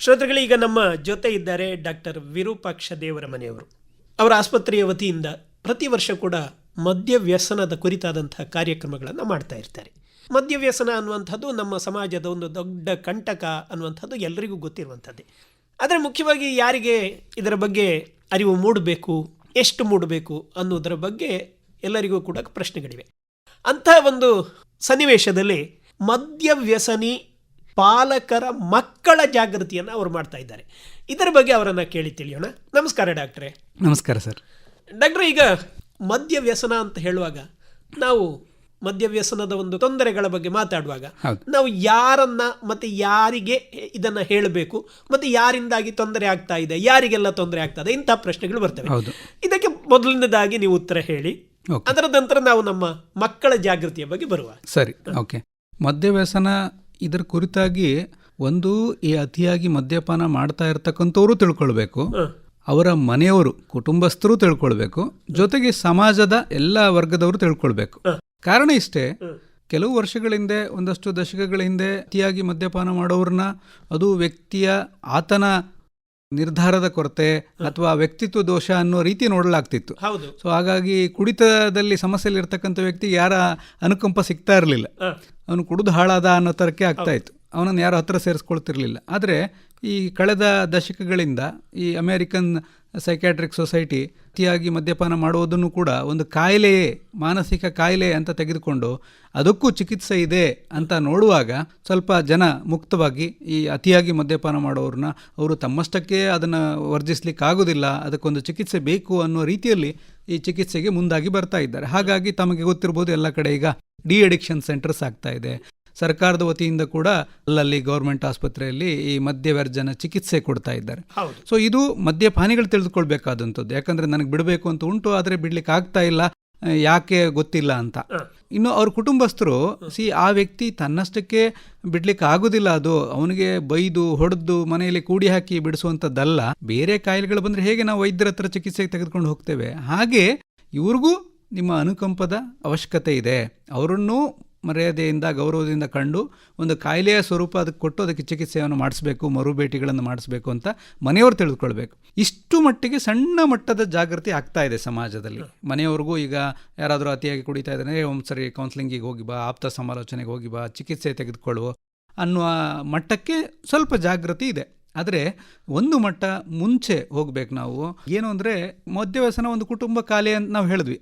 ಶ್ರೋತೃಗಳು, ಈಗ ನಮ್ಮ ಜೊತೆ ಇದ್ದಾರೆ ಡಾಕ್ಟರ್ ವಿರೂಪಾಕ್ಷ ದೇವರ ಮನೆಯವರು. ಅವರ ಆಸ್ಪತ್ರೆಯ ವತಿಯಿಂದ ಪ್ರತಿ ವರ್ಷ ಕೂಡ ಮದ್ಯ ವ್ಯಸನದ ಕುರಿತಾದಂತಹ ಕಾರ್ಯಕ್ರಮಗಳನ್ನು ಮಾಡ್ತಾ ಇರ್ತಾರೆ. ಮದ್ಯ ವ್ಯಸನ ಅನ್ನುವಂಥದ್ದು ನಮ್ಮ ಸಮಾಜದ ಒಂದು ದೊಡ್ಡ ಕಂಟಕ ಅನ್ನುವಂಥದ್ದು ಎಲ್ಲರಿಗೂ ಗೊತ್ತಿರುವಂಥದ್ದೇ. ಆದರೆ ಮುಖ್ಯವಾಗಿ ಯಾರಿಗೆ ಇದರ ಬಗ್ಗೆ ಅರಿವು ಮೂಡಬೇಕು, ಎಷ್ಟು ಮೂಡಬೇಕು ಅನ್ನೋದರ ಬಗ್ಗೆ ಎಲ್ಲರಿಗೂ ಕೂಡ ಪ್ರಶ್ನೆಗಳಿವೆ. ಅಂತಹ ಒಂದು ಸನ್ನಿವೇಶದಲ್ಲಿ ಮದ್ಯ ವ್ಯಸನಿ ಪಾಲಕರ ಮಕ್ಕಳ ಜಾಗೃತಿಯನ್ನು ಅವರು ಮಾಡ್ತಾ ಇದ್ದಾರೆ. ಇದರ ಬಗ್ಗೆ ಅವರನ್ನು ಕೇಳಿ ತಿಳಿಯೋಣ. ನಮಸ್ಕಾರ ಡಾಕ್ಟ್ರೇ. ನಮಸ್ಕಾರ ಸರ್. ಡಾಕ್ಟ್ರೆ ಈಗ ಮದ್ಯ ವ್ಯಸನ ಅಂತ ಹೇಳುವಾಗ ನಾವು ಮದ್ಯ ವ್ಯಸನದ ಒಂದು ತೊಂದರೆಗಳ ಬಗ್ಗೆ ಮಾತಾಡುವಾಗ ನಾವು ಯಾರನ್ನ ಮತ್ತೆ ಯಾರಿಗೆ ಇದನ್ನ ಹೇಳಬೇಕು ಮತ್ತೆ ಯಾರಿಂದಾಗಿ ತೊಂದರೆ ಆಗ್ತಾ ಇದೆ ಯಾರಿಗೆಲ್ಲ ತೊಂದರೆ ಆಗ್ತಾ ಇದೆ ಇಂತಹ ಪ್ರಶ್ನೆಗಳು ಬರ್ತವೆ. ಇದಕ್ಕೆ ಮೊದಲನೇದಾಗಿ ನೀವು ಉತ್ತರ ಹೇಳಿ. ಅದರ ನಂತರ ನಾವು ನಮ್ಮ ಮಕ್ಕಳ ಜಾಗೃತಿಯ ಬಗ್ಗೆ ಬರುವ. ಸರಿ ಓಕೆ. ಮದ್ಯವ್ಯಸನ ಇದರ ಕುರಿತಾಗಿ ಒಂದು ಈ ಅತಿಯಾಗಿ ಮದ್ಯಪಾನ ಮಾಡ್ತಾ ಇರ್ತಕ್ಕಂಥವ್ರು ತಿಳ್ಕೊಳ್ಬೇಕು. ಅವರ ಮನೆಯವರು ಕುಟುಂಬಸ್ಥರು ತಿಳ್ಕೊಳ್ಬೇಕು. ಜೊತೆಗೆ ಸಮಾಜದ ಎಲ್ಲ ವರ್ಗದವರು ತಿಳ್ಕೊಳ್ಬೇಕು. ಕಾರಣ ಇಷ್ಟೇ ಕೆಲವು ವರ್ಷಗಳ ಹಿಂದೆ ಒಂದಷ್ಟು ದಶಕಗಳ ಹಿಂದೆ ಅತಿಯಾಗಿ ಮದ್ಯಪಾನ ಮಾಡೋರನ್ನ ಅದು ವ್ಯಕ್ತಿಯ ಆತನ ನಿರ್ಧಾರದ ಕೊರತೆ ಅಥವಾ ವ್ಯಕ್ತಿತ್ವ ದೋಷ ಅನ್ನೋ ರೀತಿ ನೋಡಲಾಗ್ತಿತ್ತು. ಹೌದು. ಸೊ ಹಾಗಾಗಿ ಕುಡಿತದಲ್ಲಿ ಸಮಸ್ಯೆಯಲ್ಲಿ ಇರ್ತಕ್ಕಂಥ ವ್ಯಕ್ತಿಗೆ ಯಾರ ಅನುಕಂಪ ಸಿಗ್ತಾ ಇರಲಿಲ್ಲ. ಅವನು ಕುಡಿದು ಹಾಳಾದ ಅನ್ನೋ ಥರಕ್ಕೆ ಆಗ್ತಾ ಇತ್ತು. ಅವನನ್ನು ಯಾರು ಹತ್ರ ಸೇರಿಸ್ಕೊಳ್ತಿರ್ಲಿಲ್ಲ. ಆದರೆ ಈ ಕಳೆದ ದಶಕಗಳಿಂದ ಈ ಅಮೇರಿಕನ್ ಸೈಕ್ಯಾಟ್ರಿಕ್ ಸೊಸೈಟಿ ಅತಿಯಾಗಿ ಮದ್ಯಪಾನ ಮಾಡುವುದನ್ನು ಕೂಡ ಒಂದು ಕಾಯಿಲೆಯೇ, ಮಾನಸಿಕ ಕಾಯಿಲೆ ಅಂತ ತೆಗೆದುಕೊಂಡು ಅದಕ್ಕೂ ಚಿಕಿತ್ಸೆ ಇದೆ ಅಂತ ನೋಡುವಾಗ ಸ್ವಲ್ಪ ಜನ ಮುಕ್ತವಾಗಿ ಈ ಅತಿಯಾಗಿ ಮದ್ಯಪಾನ ಮಾಡೋರನ್ನ ಅವರು ತಮ್ಮಷ್ಟಕ್ಕೆ ಅದನ್ನು ವರ್ಜಿಸ್ಲಿಕ್ಕೆ ಆಗೋದಿಲ್ಲ ಅದಕ್ಕೊಂದು ಚಿಕಿತ್ಸೆ ಬೇಕು ಅನ್ನೋ ರೀತಿಯಲ್ಲಿ ಈ ಚಿಕಿತ್ಸೆಗೆ ಮುಂದಾಗಿ ಬರ್ತಾ ಇದ್ದಾರೆ. ಹಾಗಾಗಿ ತಮಗೆ ಗೊತ್ತಿರ್ಬೋದು ಎಲ್ಲ ಕಡೆ ಈಗ ಡಿ ಅಡಿಕ್ಷನ್ ಸೆಂಟರ್ಸ್ ಆಗ್ತಾ ಇದೆ. ಸರ್ಕಾರದ ವತಿಯಿಂದ ಕೂಡ ಅಲ್ಲಲ್ಲಿ ಗೌರ್ಮೆಂಟ್ ಆಸ್ಪತ್ರೆಯಲ್ಲಿ ಈ ಮದ್ಯವರ್ಜನ ಚಿಕಿತ್ಸೆ ಕೊಡ್ತಾ ಇದ್ದಾರೆ. ಸೊ ಇದು ಮದ್ಯಪಾನಿಗಳು ತಿಳಿದುಕೊಳ್ಬೇಕಾದಂಥದ್ದು ಯಾಕಂದ್ರೆ ನನಗೆ ಬಿಡಬೇಕು ಅಂತ ಉಂಟು ಆದರೆ ಬಿಡ್ಲಿಕ್ಕೆ ಆಗ್ತಾ ಇಲ್ಲ ಯಾಕೆ ಗೊತ್ತಿಲ್ಲ ಅಂತ. ಇನ್ನು ಅವ್ರ ಕುಟುಂಬಸ್ಥರು ಸಿ ಆ ವ್ಯಕ್ತಿ ತನ್ನಷ್ಟಕ್ಕೆ ಬಿಡ್ಲಿಕ್ಕೆ ಆಗುದಿಲ್ಲ ಅದು. ಅವನಿಗೆ ಬೈದು ಹೊಡೆದು ಮನೆಯಲ್ಲಿ ಕೂಡಿ ಹಾಕಿ ಬಿಡಿಸುವಂಥದ್ದಲ್ಲ. ಬೇರೆ ಕಾಯಿಲೆಗಳು ಬಂದ್ರೆ ಹೇಗೆ ನಾವು ವೈದ್ಯರ ಹತ್ರ ಚಿಕಿತ್ಸೆಗೆ ತೆಗೆದುಕೊಂಡು ಹೋಗ್ತೇವೆ? ಹಾಗೆ ಇವ್ರಿಗೂ ನಿಮ್ಮ ಅನುಕಂಪದ ಅವಶ್ಯಕತೆ ಇದೆ. ಅವರನ್ನು ಮರ್ಯಾದೆಯಿಂದ, ಗೌರವದಿಂದ ಕಂಡು ಒಂದು ಕಾಯಿಲೆಯ ಸ್ವರೂಪ ಅದಕ್ಕೆ ಕೊಟ್ಟು ಅದಕ್ಕೆ ಚಿಕಿತ್ಸೆಯನ್ನು ಮಾಡಿಸ್ಬೇಕು ಮರುಭೇಟಿಗಳನ್ನು ಮಾಡಿಸ್ಬೇಕು ಅಂತ ಮನೆಯವರು ತಿಳಿದುಕೊಳ್ಬೇಕು. ಇಷ್ಟು ಮಟ್ಟಿಗೆ ಸಣ್ಣ ಮಟ್ಟದ ಜಾಗೃತಿ ಆಗ್ತಾ ಇದೆ ಸಮಾಜದಲ್ಲಿ. ಮನೆಯವ್ರಿಗೂ ಈಗ ಯಾರಾದರೂ ಅತಿಯಾಗಿ ಕುಡಿತಾ ಇದ್ದಾರೆ ಒಂದ್ಸರಿ ಕೌನ್ಸಿಲಿಂಗಿಗೆ ಹೋಗಿ ಬಾ, ಆಪ್ತ ಸಮಾಲೋಚನೆಗೆ ಹೋಗಿ ಬಾ, ಚಿಕಿತ್ಸೆ ತೆಗೆದುಕೊಳ್ಳುವ ಅನ್ನುವ ಮಟ್ಟಕ್ಕೆ ಸ್ವಲ್ಪ ಜಾಗೃತಿ ಇದೆ. ಆದರೆ ಒಂದು ಮಟ್ಟ ಮುಂಚೆ ಹೋಗ್ಬೇಕು ನಾವು. ಏನು ಅಂದರೆ ಮದ್ಯವ್ಯಸನ ಒಂದು ಕುಟುಂಬ ಖಾಲಿ ಅಂತ ನಾವು ಹೇಳಿದ್ವಿ.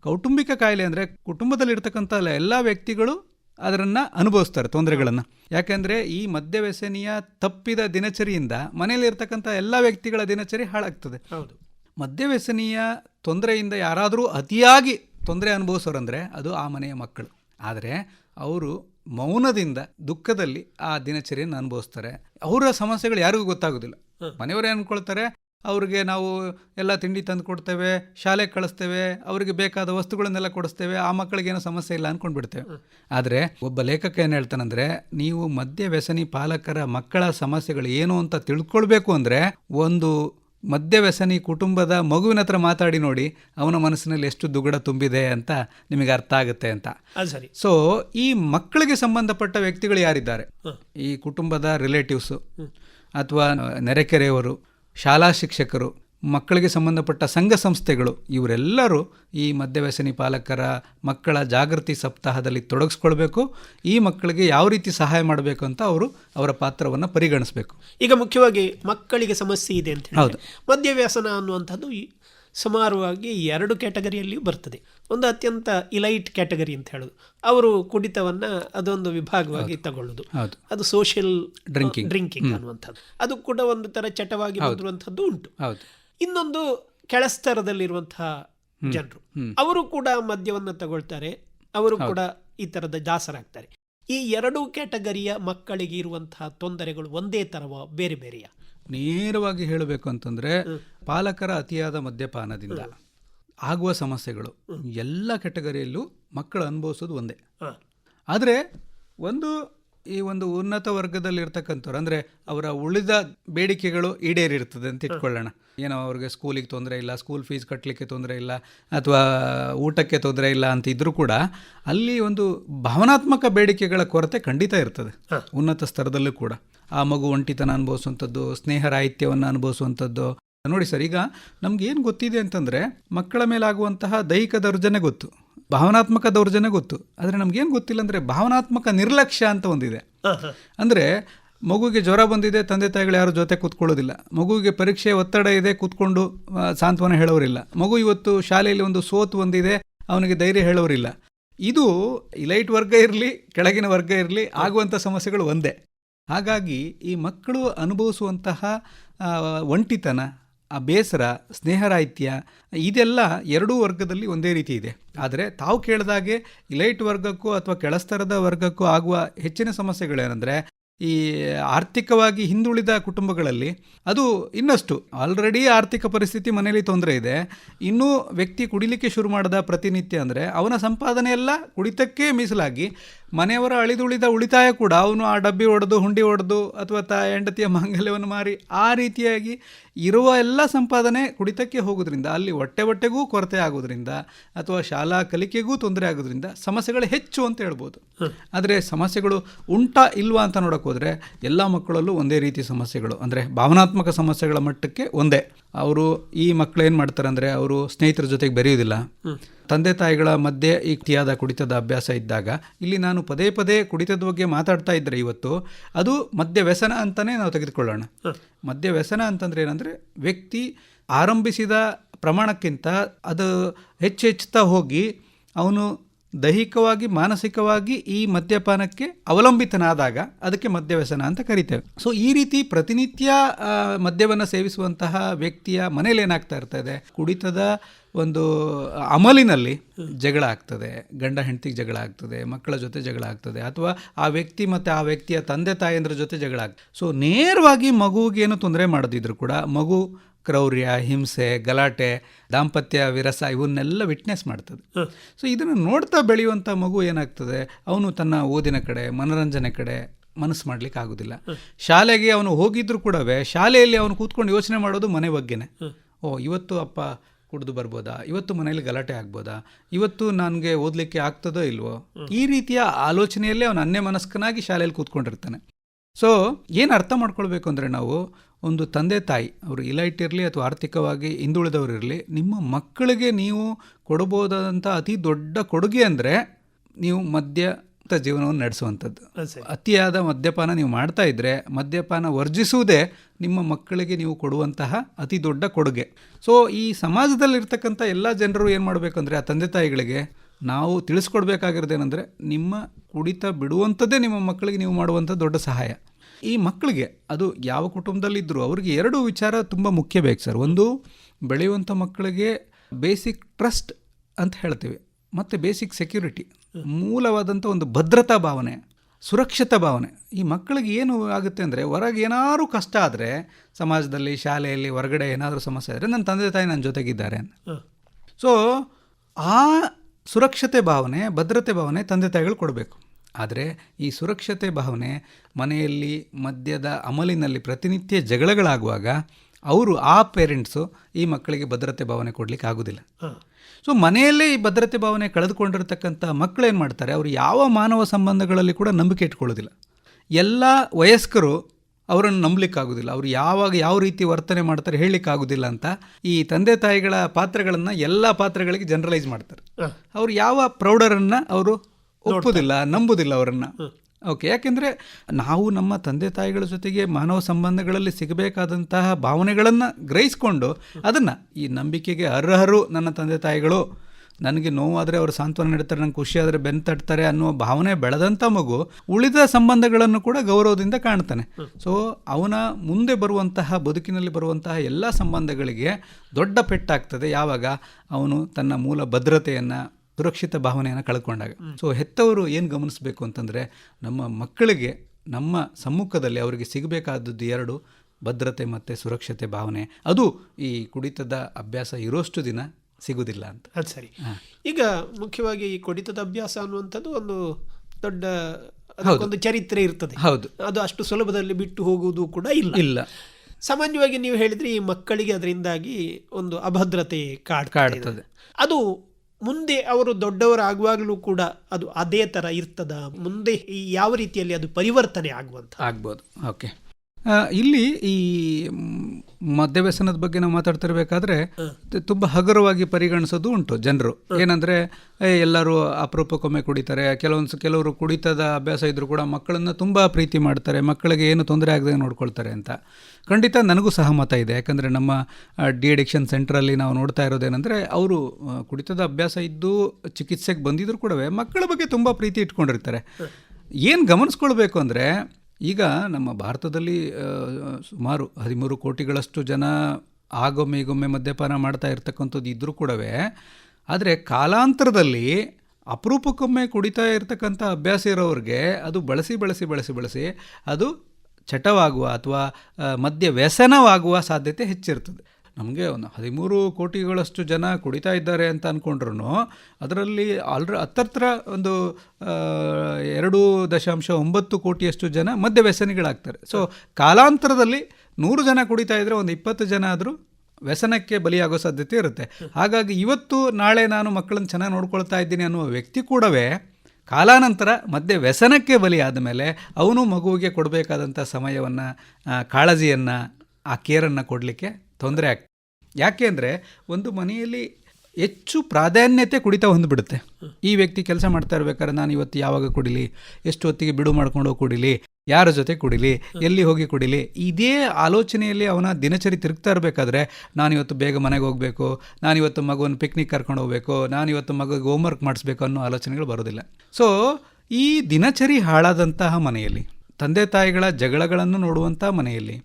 ಕೌಟುಂಬಿಕ ಕಾಯಿಲೆ ಅಂದರೆ ಕುಟುಂಬದಲ್ಲಿರ್ತಕ್ಕಂಥ ಎಲ್ಲ ವ್ಯಕ್ತಿಗಳು ಅದರನ್ನು ಅನುಭವಿಸ್ತಾರೆ ತೊಂದರೆಗಳನ್ನು. ಯಾಕೆಂದರೆ ಈ ಮದ್ಯವ್ಯಸನಿಯ ತಪ್ಪಿದ ದಿನಚರಿಯಿಂದ ಮನೆಯಲ್ಲಿ ಇರ್ತಕ್ಕಂಥ ಎಲ್ಲ ವ್ಯಕ್ತಿಗಳ ದಿನಚರಿ ಹಾಳಾಗ್ತದೆ. ಹೌದು. ಮದ್ಯವ್ಯಸನಿಯ ತೊಂದರೆಯಿಂದ ಯಾರಾದರೂ ಅತಿಯಾಗಿ ತೊಂದರೆ ಅನುಭವಿಸೋರಂದರೆ ಅದು ಆ ಮನೆಯ ಮಕ್ಕಳು. ಆದರೆ ಅವರು ಮೌನದಿಂದ ದುಃಖದಲ್ಲಿ ಆ ದಿನಚರಿಯನ್ನು ಅನುಭವಿಸ್ತಾರೆ. ಅವರ ಸಮಸ್ಯೆಗಳು ಯಾರಿಗೂ ಗೊತ್ತಾಗೋದಿಲ್ಲ. ಮನೆಯವರೇ ಅನ್ಕೊಳ್ತಾರೆ? ಅವ್ರಿಗೆ ನಾವು ಎಲ್ಲ ತಿಂಡಿ ತಂದು ಕೊಡ್ತೇವೆ ಶಾಲೆಗೆ ಕಳಿಸ್ತೇವೆ ಅವರಿಗೆ ಬೇಕಾದ ವಸ್ತುಗಳನ್ನೆಲ್ಲ ಕೊಡಿಸ್ತೇವೆ ಆ ಮಕ್ಕಳಿಗೆ ಏನೋ ಸಮಸ್ಯೆ ಇಲ್ಲ ಅಂದ್ಕೊಂಡ್ಬಿಡ್ತೇವೆ ಆದರೆ ಒಬ್ಬ ಲೇಖಕ ಏನು ಹೇಳ್ತಾನಂದ್ರೆ ನೀವು ಮದ್ಯ ವ್ಯಸನಿ ಪಾಲಕರ ಮಕ್ಕಳ ಸಮಸ್ಯೆಗಳು ಏನು ಅಂತ ತಿಳ್ಕೊಳ್ಬೇಕು ಅಂದರೆ ಒಂದು ಮದ್ಯವ್ಯಸನಿ ಕುಟುಂಬದ ಮಗುವಿನ ಹತ್ರ ಮಾತಾಡಿ ನೋಡಿ ಅವನ ಮನಸ್ಸಿನಲ್ಲಿ ಎಷ್ಟು ದುಗುಡ ತುಂಬಿದೆ ಅಂತ ನಿಮಗೆ ಅರ್ಥ ಆಗುತ್ತೆ ಅಂತ. ಸರಿ. ಸೊ ಈ ಮಕ್ಕಳಿಗೆ ಸಂಬಂಧಪಟ್ಟ ವ್ಯಕ್ತಿಗಳು ಯಾರಿದ್ದಾರೆ? ಈ ಕುಟುಂಬದ ರಿಲೇಟಿವ್ಸು ಅಥವಾ ನೆರೆಕೆರೆಯವರು ಶಾಲಾ ಶಿಕ್ಷಕರು ಮಕ್ಕಳಿಗೆ ಸಂಬಂಧಪಟ್ಟ ಸಂಘ ಸಂಸ್ಥೆಗಳು ಇವರೆಲ್ಲರೂ ಈ ಮದ್ಯವ್ಯಸನಿ ಪಾಲಕರ ಮಕ್ಕಳ ಜಾಗೃತಿ ಸಪ್ತಾಹದಲ್ಲಿ ತೊಡಗಿಸ್ಕೊಳ್ಬೇಕು ಈ ಮಕ್ಕಳಿಗೆ ಯಾವ ರೀತಿ ಸಹಾಯ ಮಾಡಬೇಕು ಅಂತ ಅವರು ಅವರ ಪಾತ್ರವನ್ನು ಪರಿಗಣಿಸಬೇಕು ಈಗ ಮುಖ್ಯವಾಗಿ ಮಕ್ಕಳಿಗೆ ಸಮಸ್ಯೆ ಇದೆ ಅಂತ ಹೌದು. ಮದ್ಯವ್ಯಸನ ಅನ್ನುವಂಥದ್ದು ಈ ಸುಮಾರವಾಗಿ ಎರಡು ಕ್ಯಾಟಗರಿಯಲ್ಲಿಯೂ ಬರ್ತದೆ. ಒಂದು ಅತ್ಯಂತ ಇಲೈಟ್ ಕ್ಯಾಟಗರಿ ಅಂತ ಹೇಳೋದು. ಅವರು ಕುಡಿತವನ್ನ ಅದೊಂದು ವಿಭಾಗವಾಗಿ ತಗೊಳ್ಳೋದು. ಅದು ಸೋಷಿಯಲ್ ಡ್ರಿಂಕಿಂಗ್ ಡ್ರಿಂಕಿಂಗ್ ಅನ್ನುವಂಥದ್ದು. ಅದು ಕೂಡ ಒಂದು ಥರ ಚಟವಾಗಿ ಬಂದಿರುವಂಥದ್ದು ಉಂಟು. ಇನ್ನೊಂದು ಕೆಳಸ್ತರದಲ್ಲಿರುವಂತಹ ಜನರು. ಅವರು ಕೂಡ ಮದ್ಯವನ್ನು ತಗೊಳ್ತಾರೆ. ಅವರು ಕೂಡ ಈ ಥರದ ದಾಸರಾಗ್ತಾರೆ. ಈ ಎರಡೂ ಕ್ಯಾಟಗರಿಯ ಮಕ್ಕಳಿಗೆ ಇರುವಂತಹ ತೊಂದರೆಗಳು ಒಂದೇ ತರವ ಬೇರೆ ಬೇರೆಯ? ನೇರವಾಗಿ ಹೇಳಬೇಕು ಅಂತಂದ್ರೆ ಪಾಲಕರ ಅತಿಯಾದ ಮದ್ಯಪಾನದಿಂದ ಆಗುವ ಸಮಸ್ಯೆಗಳು ಎಲ್ಲ ಕೆಟಗರಿಯಲ್ಲೂ ಮಕ್ಕಳು ಅನುಭವಿಸೋದು ಒಂದೇ. ಆದರೆ ಒಂದು ಈ ಒಂದು ಉನ್ನತ ವರ್ಗದಲ್ಲಿರ್ತಕ್ಕಂಥವ್ರು ಅಂದರೆ ಅವರ ಉಳಿದ ಬೇಡಿಕೆಗಳು ಈಡೇರಿರ್ತದೆ ಅಂತ ಇಟ್ಕೊಳ್ಳೋಣ. ಏನೋ ಅವ್ರಿಗೆ ಸ್ಕೂಲಿಗೆ ತೊಂದರೆ ಇಲ್ಲ ಸ್ಕೂಲ್ ಫೀಸ್ ಕಟ್ಟಲಿಕ್ಕೆ ತೊಂದರೆ ಇಲ್ಲ ಅಥವಾ ಊಟಕ್ಕೆ ತೊಂದರೆ ಇಲ್ಲ ಅಂತ ಇದ್ದರೂ ಕೂಡ ಅಲ್ಲಿ ಒಂದು ಭಾವನಾತ್ಮಕ ಬೇಡಿಕೆಗಳ ಕೊರತೆ ಖಂಡಿತ ಇರ್ತದೆ. ಉನ್ನತ ಸ್ತರದಲ್ಲೂ ಕೂಡ. ಆ ಮಗು ಒಂಟಿತನ ಅನುಭವಿಸುವಂಥದ್ದು ಸ್ನೇಹರಾಹಿತ್ಯವನ್ನು ಅನುಭವಿಸುವಂಥದ್ದು. ನೋಡಿ ಸರ್, ಈಗ ನಮ್ಗೆ ಏನು ಗೊತ್ತಿದೆ ಅಂತಂದರೆ, ಮಕ್ಕಳ ಮೇಲಾಗುವಂತಹ ದೈಹಿಕ ದೌರ್ಜನ್ಯ ಗೊತ್ತು, ಭಾವನಾತ್ಮಕ ದೌರ್ಜನ್ಯ ಗೊತ್ತು. ಆದರೆ ನಮ್ಗೇನು ಗೊತ್ತಿಲ್ಲ ಅಂದರೆ, ಭಾವನಾತ್ಮಕ ನಿರ್ಲಕ್ಷ್ಯ ಅಂತ ಒಂದಿದೆ. ಅಂದರೆ ಮಗುವಿಗೆ ಜ್ವರ ಬಂದಿದೆ, ತಂದೆ ತಾಯಿಗಳು ಯಾರು ಜೊತೆ ಕೂತ್ಕೊಳ್ಳೋದಿಲ್ಲ. ಮಗುವಿಗೆ ಪರೀಕ್ಷೆ ಒತ್ತಡ ಇದೆ, ಕೂತ್ಕೊಂಡು ಸಾಂತ್ವನ ಹೇಳೋರಿಲ್ಲ. ಮಗು ಇವತ್ತು ಶಾಲೆಯಲ್ಲಿ ಒಂದು ಸೋತು ಬಂದಿದೆ, ಅವನಿಗೆ ಧೈರ್ಯ ಹೇಳೋರಿಲ್ಲ. ಇದು ಇಲೈಟ್ ವರ್ಗ ಇರಲಿ, ಕೆಳಗಿನ ವರ್ಗ ಇರಲಿ ಆಗುವಂಥ ಸಮಸ್ಯೆಗಳು ಒಂದೇ. ಹಾಗಾಗಿ ಈ ಮಕ್ಕಳು ಅನುಭವಿಸುವಂತಹ ಒಂಟಿತನ, ಆ ಬೇಸರ, ಸ್ನೇಹರಾಹಿತ್ಯ, ಇದೆಲ್ಲ ಎರಡೂ ವರ್ಗದಲ್ಲಿ ಒಂದೇ ರೀತಿ ಇದೆ. ಆದರೆ ತಾವು ಕೇಳಿದಾಗೆ ಇಲೈಟ್ ವರ್ಗಕ್ಕೂ ಅಥವಾ ಕೆಳಸ್ತರದ ವರ್ಗಕ್ಕೂ ಆಗುವ ಹೆಚ್ಚಿನ ಸಮಸ್ಯೆಗಳೇನೆಂದರೆ, ಈ ಆರ್ಥಿಕವಾಗಿ ಹಿಂದುಳಿದ ಕುಟುಂಬಗಳಲ್ಲಿ ಅದು ಇನ್ನಷ್ಟು ಆಲ್ರೆಡಿ ಆರ್ಥಿಕ ಪರಿಸ್ಥಿತಿ ಮನೆಯಲ್ಲಿ ತೊಂದರೆ ಇದೆ. ಇನ್ನೂ ವ್ಯಕ್ತಿ ಕುಡಿಲಿಕ್ಕೆ ಶುರು ಮಾಡಿದ ಪ್ರತಿನಿತ್ಯ ಅಂದರೆ ಅವನ ಸಂಪಾದನೆ ಕುಡಿತಕ್ಕೇ ಕುಡಿತಕ್ಕೆ ಮೀಸಲಾಗಿ ಮನೆಯವರ ಅಳಿದುಳಿದ ಉಳಿತಾಯ ಕೂಡ ಅವನು ಆ ಡಬ್ಬಿ ಹೊಡೆದು ಹುಂಡಿ ಹೊಡೆದು ಅಥವಾ ತ ಹೆಂಡತಿಯ ಮಾಂಗಲ್ಯವನ್ನು ಮಾರಿ ಆ ರೀತಿಯಾಗಿ ಇರುವ ಎಲ್ಲ ಸಂಪಾದನೆ ಕುಡಿತಕ್ಕೆ ಹೋಗೋದ್ರಿಂದ ಅಲ್ಲಿ ಹೊಟ್ಟೆ ಹೊಟ್ಟೆಗೂ ಕೊರತೆ ಆಗೋದ್ರಿಂದ ಅಥವಾ ಶಾಲಾ ಕಲಿಕೆಗೂ ತೊಂದರೆ ಆಗೋದ್ರಿಂದ ಸಮಸ್ಯೆಗಳು ಹೆಚ್ಚು ಅಂತ ಹೇಳ್ಬೋದು. ಆದರೆ ಸಮಸ್ಯೆಗಳು ಉಂಟಾ ಇಲ್ವಾ ಅಂತ ನೋಡೋಕೆ ಹೋದರೆ ಎಲ್ಲ ಮಕ್ಕಳಲ್ಲೂ ಒಂದೇ ರೀತಿ ಸಮಸ್ಯೆಗಳು. ಅಂದರೆ ಭಾವನಾತ್ಮಕ ಸಮಸ್ಯೆಗಳ ಮಟ್ಟಕ್ಕೆ ಒಂದೇ. ಅವರು ಈ ಮಕ್ಕಳು ಏನು ಮಾಡ್ತಾರೆ ಅಂದರೆ ಅವರು ಸ್ನೇಹಿತರ ಜೊತೆಗೆ ಬೆರೆಯೋದಿಲ್ಲ ತಂದೆ ತಾಯಿಗಳ ಮಧ್ಯೆ ಈ ಕುಡಿತದ ಅಭ್ಯಾಸ ಇದ್ದಾಗ ಇಲ್ಲಿ ನಾನು ಪದೇ ಪದೇ ಕುಡಿತದ ಬಗ್ಗೆ ಮಾತಾಡ್ತಾ ಇದ್ದರೆ ಇವತ್ತು ಅದು ಮದ್ಯ ವ್ಯಸನ ಅಂತಲೇ ನಾವು ತೆಗೆದುಕೊಳ್ಳೋಣ. ಮದ್ಯ ವ್ಯಸನ ಅಂತಂದ್ರೆ ಏನಂದರೆ ವ್ಯಕ್ತಿ ಆರಂಭಿಸಿದ ಪ್ರಮಾಣಕ್ಕಿಂತ ಅದು ಹೆಚ್ಚು ಹೆಚ್ಚುತ್ತಾ ಹೋಗಿ ಅವನು ದೈಹಿಕವಾಗಿ ಮಾನಸಿಕವಾಗಿ ಈ ಮದ್ಯಪಾನಕ್ಕೆ ಅವಲಂಬಿತನಾದಾಗ ಅದಕ್ಕೆ ಮದ್ಯವ್ಯಸನ ಅಂತ ಕರಿತೇವೆ. ಸೊ ಈ ರೀತಿ ಪ್ರತಿನಿತ್ಯ ಮದ್ಯವನ್ನು ಸೇವಿಸುವಂತಹ ವ್ಯಕ್ತಿಯ ಮನೇಲಿ ಏನಾಗ್ತಾ ಇರ್ತದೆ? ಕುಡಿತದ ಒಂದು ಅಮಲಿನಲ್ಲಿ ಜಗಳ ಆಗ್ತದೆ. ಗಂಡ ಹೆಂಡತಿಗೆ ಜಗಳ ಆಗ್ತದೆ ಮಕ್ಕಳ ಜೊತೆ ಜಗಳ ಆಗ್ತದೆ ಅಥವಾ ಆ ವ್ಯಕ್ತಿ ಮತ್ತು ಆ ವ್ಯಕ್ತಿಯ ತಂದೆ ತಾಯಿಯಂದ್ರ ಜೊತೆ ಜಗಳ ಆಗ್ತದೆ. ಸೊ ನೇರವಾಗಿ ಮಗುಗೇನು ತೊಂದರೆ ಮಾಡದಿದ್ರು ಕೂಡ ಮಗು ಕ್ರೌರ್ಯ ಹಿಂಸೆ ಗಲಾಟೆ ದಾಂಪತ್ಯ ವಿರಸ ಇವನ್ನೆಲ್ಲ ವಿಟ್ನೆಸ್ ಮಾಡ್ತದೆ. ಸೊ ಇದನ್ನು ನೋಡ್ತಾ ಬೆಳೆಯುವಂಥ ಮಗು ಏನಾಗ್ತದೆ? ಅವನು ತನ್ನ ಓದಿನ ಕಡೆ ಮನೋರಂಜನೆ ಕಡೆ ಮನಸ್ಸು ಮಾಡ್ಲಿಕ್ಕೆ ಆಗೋದಿಲ್ಲ. ಶಾಲೆಗೆ ಅವನು ಹೋಗಿದ್ರು ಕೂಡವೇ ಶಾಲೆಯಲ್ಲಿ ಅವನು ಕೂತ್ಕೊಂಡು ಯೋಚನೆ ಮಾಡೋದು ಮನೆ ಬಗ್ಗೆನೇ. ಓ ಇವತ್ತು ಅಪ್ಪ ಕುಡಿದು ಬರ್ಬೋದಾ? ಇವತ್ತು ಮನೇಲಿ ಗಲಾಟೆ ಆಗ್ಬೋದಾ? ಇವತ್ತು ನನಗೆ ಓದಲಿಕ್ಕೆ ಆಗ್ತದೋ ಇಲ್ವೋ? ಈ ರೀತಿಯ ಆಲೋಚನೆಯಲ್ಲೇ ಅವನು ಅನ್ಯ ಮನಸ್ಕನಾಗಿ ಶಾಲೆಯಲ್ಲಿ ಕೂತ್ಕೊಂಡಿರ್ತಾನೆ. ಸೊ ಏನು ಅರ್ಥ ಮಾಡ್ಕೊಳ್ಬೇಕು ಅಂದರೆ ನಾವು ಒಂದು ತಂದೆ ತಾಯಿ ಅವರು ಇಲೈಟ್ ಇರಲಿ ಅಥವಾ ಆರ್ಥಿಕವಾಗಿ ಹಿಂದುಳಿದವರು ಇರಲಿ ನಿಮ್ಮ ಮಕ್ಕಳಿಗೆ ನೀವು ಕೊಡಬಹುದಾದಂಥ ಅತಿ ದೊಡ್ಡ ಕೊಡುಗೆ ಅಂದರೆ ನೀವು ಮದ್ಯ ಜೀವನವನ್ನು ನಡೆಸುವಂಥದ್ದು. ಅತಿಯಾದ ಮದ್ಯಪಾನ ನೀವು ಮಾಡ್ತಾ ಇದ್ದರೆ ಮದ್ಯಪಾನ ವರ್ಜಿಸುವುದೇ ನಿಮ್ಮ ಮಕ್ಕಳಿಗೆ ನೀವು ಕೊಡುವಂತಹ ಅತಿ ದೊಡ್ಡ ಕೊಡುಗೆ. ಸೊ ಈ ಸಮಾಜದಲ್ಲಿರ್ತಕ್ಕಂಥ ಎಲ್ಲ ಜನರು ಏನು ಮಾಡಬೇಕಂದ್ರೆ ಆ ತಂದೆ ತಾಯಿಗಳಿಗೆ ನಾವು ತಿಳಿಸ್ಕೊಡ್ಬೇಕಾಗಿರೋದೇನೆಂದರೆ ನಿಮ್ಮ ಕುಡಿತ ಬಿಡುವಂಥದ್ದೇ ನಿಮ್ಮ ಮಕ್ಕಳಿಗೆ ನೀವು ಮಾಡುವಂಥ ದೊಡ್ಡ ಸಹಾಯ. ಈ ಮಕ್ಕಳಿಗೆ ಅದು ಯಾವ ಕುಟುಂಬದಲ್ಲಿದ್ದರೂ ಅವರಿಗೆ ಎರಡು ವಿಚಾರ ತುಂಬ ಮುಖ್ಯ ಬೇಕು ಸರ್. ಒಂದು ಬೆಳೆಯುವಂಥ ಮಕ್ಕಳಿಗೆ ಬೇಸಿಕ್ ಟ್ರಸ್ಟ್ ಅಂತ ಹೇಳ್ತೀವಿ. ಮತ್ತು ಬೇಸಿಕ್ ಸೆಕ್ಯೂರಿಟಿ ಮೂಲವಾದಂಥ ಒಂದು ಭದ್ರತಾ ಭಾವನೆ ಸುರಕ್ಷತಾ ಭಾವನೆ ಈ ಮಕ್ಕಳಿಗೆ ಏನು ಆಗುತ್ತೆ ಅಂದರೆ ಹೊರಗೆ ಏನಾದರೂ ಕಷ್ಟ ಆದರೆ ಸಮಾಜದಲ್ಲಿ ಶಾಲೆಯಲ್ಲಿ ಹೊರಗಡೆ ಏನಾದರೂ ಸಮಸ್ಯೆ ಆದರೆ ನನ್ನ ತಂದೆ ತಾಯಿ ನನ್ನ ಜೊತೆಗಿದ್ದಾರೆ. ಸೊ ಆ ಸುರಕ್ಷತೆ ಭಾವನೆ ಭದ್ರತೆ ಭಾವನೆ ತಂದೆ ತಾಯಿಗಳು ಕೊಡಬೇಕು ಆದರೆ ಈ ಸುರಕ್ಷತೆ ಭಾವನೆ ಮನೆಯಲ್ಲಿ ಮದ್ಯದ ಅಮಲಿನಲ್ಲಿ ಪ್ರತಿನಿತ್ಯ ಜಗಳಗಳಾಗುವಾಗ ಅವರು ಆ ಪೇರೆಂಟ್ಸು ಈ ಮಕ್ಕಳಿಗೆ ಭದ್ರತೆ ಭಾವನೆ ಕೊಡಲಿಕ್ಕೆ ಆಗೋದಿಲ್ಲ. ಸೊ ಮನೆಯಲ್ಲೇ ಈ ಭದ್ರತೆ ಭಾವನೆ ಕಳೆದುಕೊಂಡಿರ್ತಕ್ಕಂಥ ಮಕ್ಕಳು ಏನು ಮಾಡ್ತಾರೆ? ಅವರು ಯಾವ ಮಾನವ ಸಂಬಂಧಗಳಲ್ಲಿ ಕೂಡ ನಂಬಿಕೆ ಇಟ್ಕೊಳ್ಳೋದಿಲ್ಲ. ಎಲ್ಲ ವಯಸ್ಕರು ಅವರನ್ನು ನಂಬಲಿಕ್ಕಾಗೋದಿಲ್ಲ. ಅವರು ಯಾವಾಗ ಯಾವ ರೀತಿ ವರ್ತನೆ ಮಾಡ್ತಾರೆ ಹೇಳಲಿಕ್ಕಾಗೋದಿಲ್ಲ ಅಂತ ಈ ತಂದೆ ತಾಯಿಗಳ ಪಾತ್ರಗಳನ್ನು ಎಲ್ಲ ಪಾತ್ರಗಳಿಗೆ ಜನರಲೈಸ್ ಮಾಡ್ತಾರೆ. ಅವರು ಯಾವ ಪ್ರೌಢರನ್ನು ಅವರು ಒಪ್ಪೋದಿಲ್ಲ ನಂಬುದಿಲ್ಲ ಅವರನ್ನು. ಓಕೆ ಯಾಕೆಂದರೆ ನಾವು ನಮ್ಮ ತಂದೆ ತಾಯಿಗಳ ಜೊತೆಗೆ ಮಾನವ ಸಂಬಂಧಗಳಲ್ಲಿ ಸಿಗಬೇಕಾದಂತಹ ಭಾವನೆಗಳನ್ನು ಗ್ರಹಿಸ್ಕೊಂಡು ಅದನ್ನು ಈ ನಂಬಿಕೆಗೆ ಅರ್ಹರು ನನ್ನ ತಂದೆ ತಾಯಿಗಳು. ನನಗೆ ನೋವಾದರೆ ಅವರು ಸಾಂತ್ವನ ನೀಡ್ತಾರೆ, ನಂಗೆ ಖುಷಿ ಆದರೆ ತಟ್ತಾರೆ ಅನ್ನುವ ಭಾವನೆ ಬೆಳೆದಂಥ ಮಗು ಉಳಿದ ಸಂಬಂಧಗಳನ್ನು ಕೂಡ ಗೌರವದಿಂದ ಕಾಣ್ತಾನೆ. ಸೊ ಅವನ ಮುಂದೆ ಬರುವಂತಹ, ಬದುಕಿನಲ್ಲಿ ಬರುವಂತಹ ಎಲ್ಲ ಸಂಬಂಧಗಳಿಗೆ ದೊಡ್ಡ ಪೆಟ್ಟಾಗ್ತದೆ. ಯಾವಾಗ? ಅವನು ತನ್ನ ಮೂಲ ಭದ್ರತೆಯನ್ನು ಸುರಕ್ಷಿತ ಭಾವನೆಯನ್ನು ಕಳ್ಕೊಂಡಾಗ. ಸೊ ಹೆತ್ತವರು ಏನು ಗಮನಿಸಬೇಕು ಅಂತಂದರೆ ನಮ್ಮ ಮಕ್ಕಳಿಗೆ ನಮ್ಮ ಸಮ್ಮುಖದಲ್ಲಿ ಅವರಿಗೆ ಸಿಗಬೇಕಾದದ್ದು ಎರಡು ಭದ್ರತೆ ಮತ್ತು ಸುರಕ್ಷತೆ ಭಾವನೆ. ಅದು ಈ ಕುಡಿತದ ಅಭ್ಯಾಸ ಇರೋಷ್ಟು ದಿನ ಸಿಗುವುದಿಲ್ಲ ಅಂತ. ಅದು ಸರಿ. ಈಗ ಮುಖ್ಯವಾಗಿ ಈ ಕುಡಿತದ ಅಭ್ಯಾಸ ಅನ್ನುವಂಥದ್ದು ಒಂದು ದೊಡ್ಡ ಒಂದು ಚರಿತ್ರೆ ಇರ್ತದೆ. ಹೌದು. ಅದು ಅಷ್ಟು ಸುಲಭದಲ್ಲಿ ಬಿಟ್ಟು ಹೋಗುವುದು ಕೂಡ ಇಲ್ಲ. ಇಲ್ಲ. ಸಾಮಾನ್ಯವಾಗಿ ನೀವು ಹೇಳಿದ್ರೆ ಈ ಮಕ್ಕಳಿಗೆ ಅದರಿಂದಾಗಿ ಒಂದು ಅಭದ್ರತೆ ಕಾಡ್. ಕಾಡ್ತದೆ. ಅದು ಮುಂದೆ ಅವರು ದೊಡ್ಡವರಾಗುವಾಗಲೂ ಕೂಡ ಅದು ಅದೇ ಥರ ಇರ್ತದ. ಮುಂದೆ ಈ ಯಾವ ರೀತಿಯಲ್ಲಿ ಅದು ಪರಿವರ್ತನೆ ಆಗುವಂಥ ಆಗ್ಬೋದು. ಓಕೆ ಇಲ್ಲಿ ಈ ಮದ್ಯವ್ಯಸನದ ಬಗ್ಗೆ ನಾವು ಮಾತಾಡ್ತಿರ್ಬೇಕಾದ್ರೆ ತುಂಬಾ ಹಗುರವಾಗಿ ಪರಿಗಣಿಸೋದು ಉಂಟು ಜನರು. ಏನಂದ್ರೆ ಎಲ್ಲರೂ ಅಪರೂಪಕ್ಕೊಮ್ಮೆ ಕುಡಿತಾರೆ. ಕೆಲವೊಂದು ಕೆಲವರು ಕುಡಿತದ ಅಭ್ಯಾಸ ಇದ್ದರೂ ಕೂಡ ಮಕ್ಕಳನ್ನ ತುಂಬಾ ಪ್ರೀತಿ ಮಾಡ್ತಾರೆ. ಮಕ್ಕಳಿಗೆ ಏನು ತೊಂದರೆ ಆಗದೆ ನೋಡ್ಕೊಳ್ತಾರೆ ಅಂತ. ಖಂಡಿತ ನನಗೂ ಸಹಮತ ಇದೆ. ಯಾಕಂದರೆ ನಮ್ಮ ಡಿ ಅಡಿಕ್ಷನ್ ಸೆಂಟ್ರಲ್ಲಿ ನಾವು ನೋಡ್ತಾ ಇರೋದೇನೆಂದರೆ ಅವರು ಕುಡಿತದ ಅಭ್ಯಾಸ ಇದ್ದು ಚಿಕಿತ್ಸೆಗೆ ಬಂದಿದ್ರು ಕೂಡ ಮಕ್ಕಳ ಬಗ್ಗೆ ತುಂಬ ಪ್ರೀತಿ ಇಟ್ಕೊಂಡಿರ್ತಾರೆ. ಏನು ಗಮನಿಸ್ಕೊಳ್ಬೇಕು ಅಂದರೆ ಈಗ ನಮ್ಮ ಭಾರತದಲ್ಲಿ ಸುಮಾರು ಹದಿಮೂರು ಕೋಟಿಗಳಷ್ಟು ಜನ ಆಗೊಮ್ಮೆ ಈಗೊಮ್ಮೆ ಮದ್ಯಪಾನ ಮಾಡ್ತಾ ಇರ್ತಕ್ಕಂಥದ್ದು ಇದ್ದರೂ ಕೂಡವೇ, ಆದರೆ ಕಾಲಾಂತರದಲ್ಲಿ ಅಪರೂಪಕ್ಕೊಮ್ಮೆ ಕುಡಿತಾ ಇರ್ತಕ್ಕಂಥ ಅಭ್ಯಾಸ ಇರೋರಿಗೆ ಅದು ಬಳಸಿ ಬಳಸಿ ಬಳಸಿ ಬಳಸಿ ಅದು ಚಟವಾಗುವ ಅಥವಾ ಮದ್ಯ ವ್ಯಸನವಾಗುವ ಸಾಧ್ಯತೆ ಹೆಚ್ಚಿರ್ತದೆ. ನಮಗೆ ಒಂದು ಹದಿಮೂರು ಕೋಟಿಗಳಷ್ಟು ಜನ ಕುಡಿತಾ ಇದ್ದಾರೆ ಅಂತ ಅಂದ್ಕೊಂಡ್ರೂ ಅದರಲ್ಲಿ ಆಲ್ರ ಹತ್ತತ್ರ ಒಂದು ಎರಡು ದಶಾಂಶ ಒಂಬತ್ತು ಕೋಟಿಯಷ್ಟು ಜನ ಮದ್ಯ ವ್ಯಸನಿಗಳಾಗ್ತಾರೆ. ಸೊ ಕಾಲಾಂತರದಲ್ಲಿ ನೂರು ಜನ ಕುಡಿತಾ ಇದ್ದರೆ ಒಂದು ಇಪ್ಪತ್ತು ಜನ ಆದರೂ ವ್ಯಸನಕ್ಕೆ ಬಲಿಯಾಗೋ ಸಾಧ್ಯತೆ ಇರುತ್ತೆ. ಹಾಗಾಗಿ ಇವತ್ತು ನಾಳೆ ನಾನು ಮಕ್ಕಳನ್ನು ಚೆನ್ನಾಗಿ ನೋಡ್ಕೊಳ್ತಾ ಇದ್ದೀನಿ ಅನ್ನುವ ವ್ಯಕ್ತಿ ಕೂಡವೇ ಕಾಲಾನಂತರ ಮಧ್ಯೆ ವ್ಯಸನಕ್ಕೆ ಬಲಿಯಾದ ಮೇಲೆ ಅವನು ಮಗುವಿಗೆ ಕೊಡಬೇಕಾದಂಥ ಸಮಯವನ್ನು ಕಾಳಜಿಯನ್ನು, ಆ ಕೇರನ್ನು ಕೊಡಲಿಕ್ಕೆ ತೊಂದರೆ ಆಗ್ತದೆ ಯಾಕೆ ಅಂದರೆ ಒಂದು ಮನೆಯಲ್ಲಿ ಹೆಚ್ಚು ಪ್ರಾಧಾನ್ಯತೆ ಕುಡಿತ ಹೊಂದ್ಬಿಡುತ್ತೆ. ಈ ವ್ಯಕ್ತಿ ಕೆಲಸ ಮಾಡ್ತಾ ಇರ್ಬೇಕಾದ್ರೆ ನಾನು ಇವತ್ತು ಯಾವಾಗ ಕುಡಿಲಿ? ಎಷ್ಟು ಹೊತ್ತಿಗೆ ಬಿಡು ಮಾಡ್ಕೊಂಡು ಕುಡಿಲಿ? ಯಾರ ಜೊತೆ ಕುಡಿಲಿ? ಎಲ್ಲಿ ಹೋಗಿ ಕುಡಿಲಿ? ಇದೇ ಆಲೋಚನೆಯಲ್ಲಿ ಅವನ ದಿನಚರಿ ತಿರುಗ್ತಾ ಇರಬೇಕಾದ್ರೆ ನಾನಿವತ್ತು ಬೇಗ ಮನೆಗೆ ಹೋಗಬೇಕು ನಾನಿವತ್ತು ಮಗುವನ್ನು ಪಿಕ್ನಿಕ್ ಕರ್ಕೊಂಡು ಹೋಗಬೇಕು ನಾನಿವತ್ತು ಮಗುಗೆ ಹೋಮ್ವರ್ಕ್ ಮಾಡಿಸ್ಬೇಕು ಅನ್ನೋ ಆಲೋಚನೆಗಳು ಬರೋದಿಲ್ಲ. ಸೊ ಈ ದಿನಚರಿ ಹಾಳಾದಂತಹ ಮನೆಯಲ್ಲಿ, ತಂದೆ ತಾಯಿಗಳ ಜಗಳಗಳನ್ನು ನೋಡುವಂತಹ ಮನೆಯಲ್ಲಿ,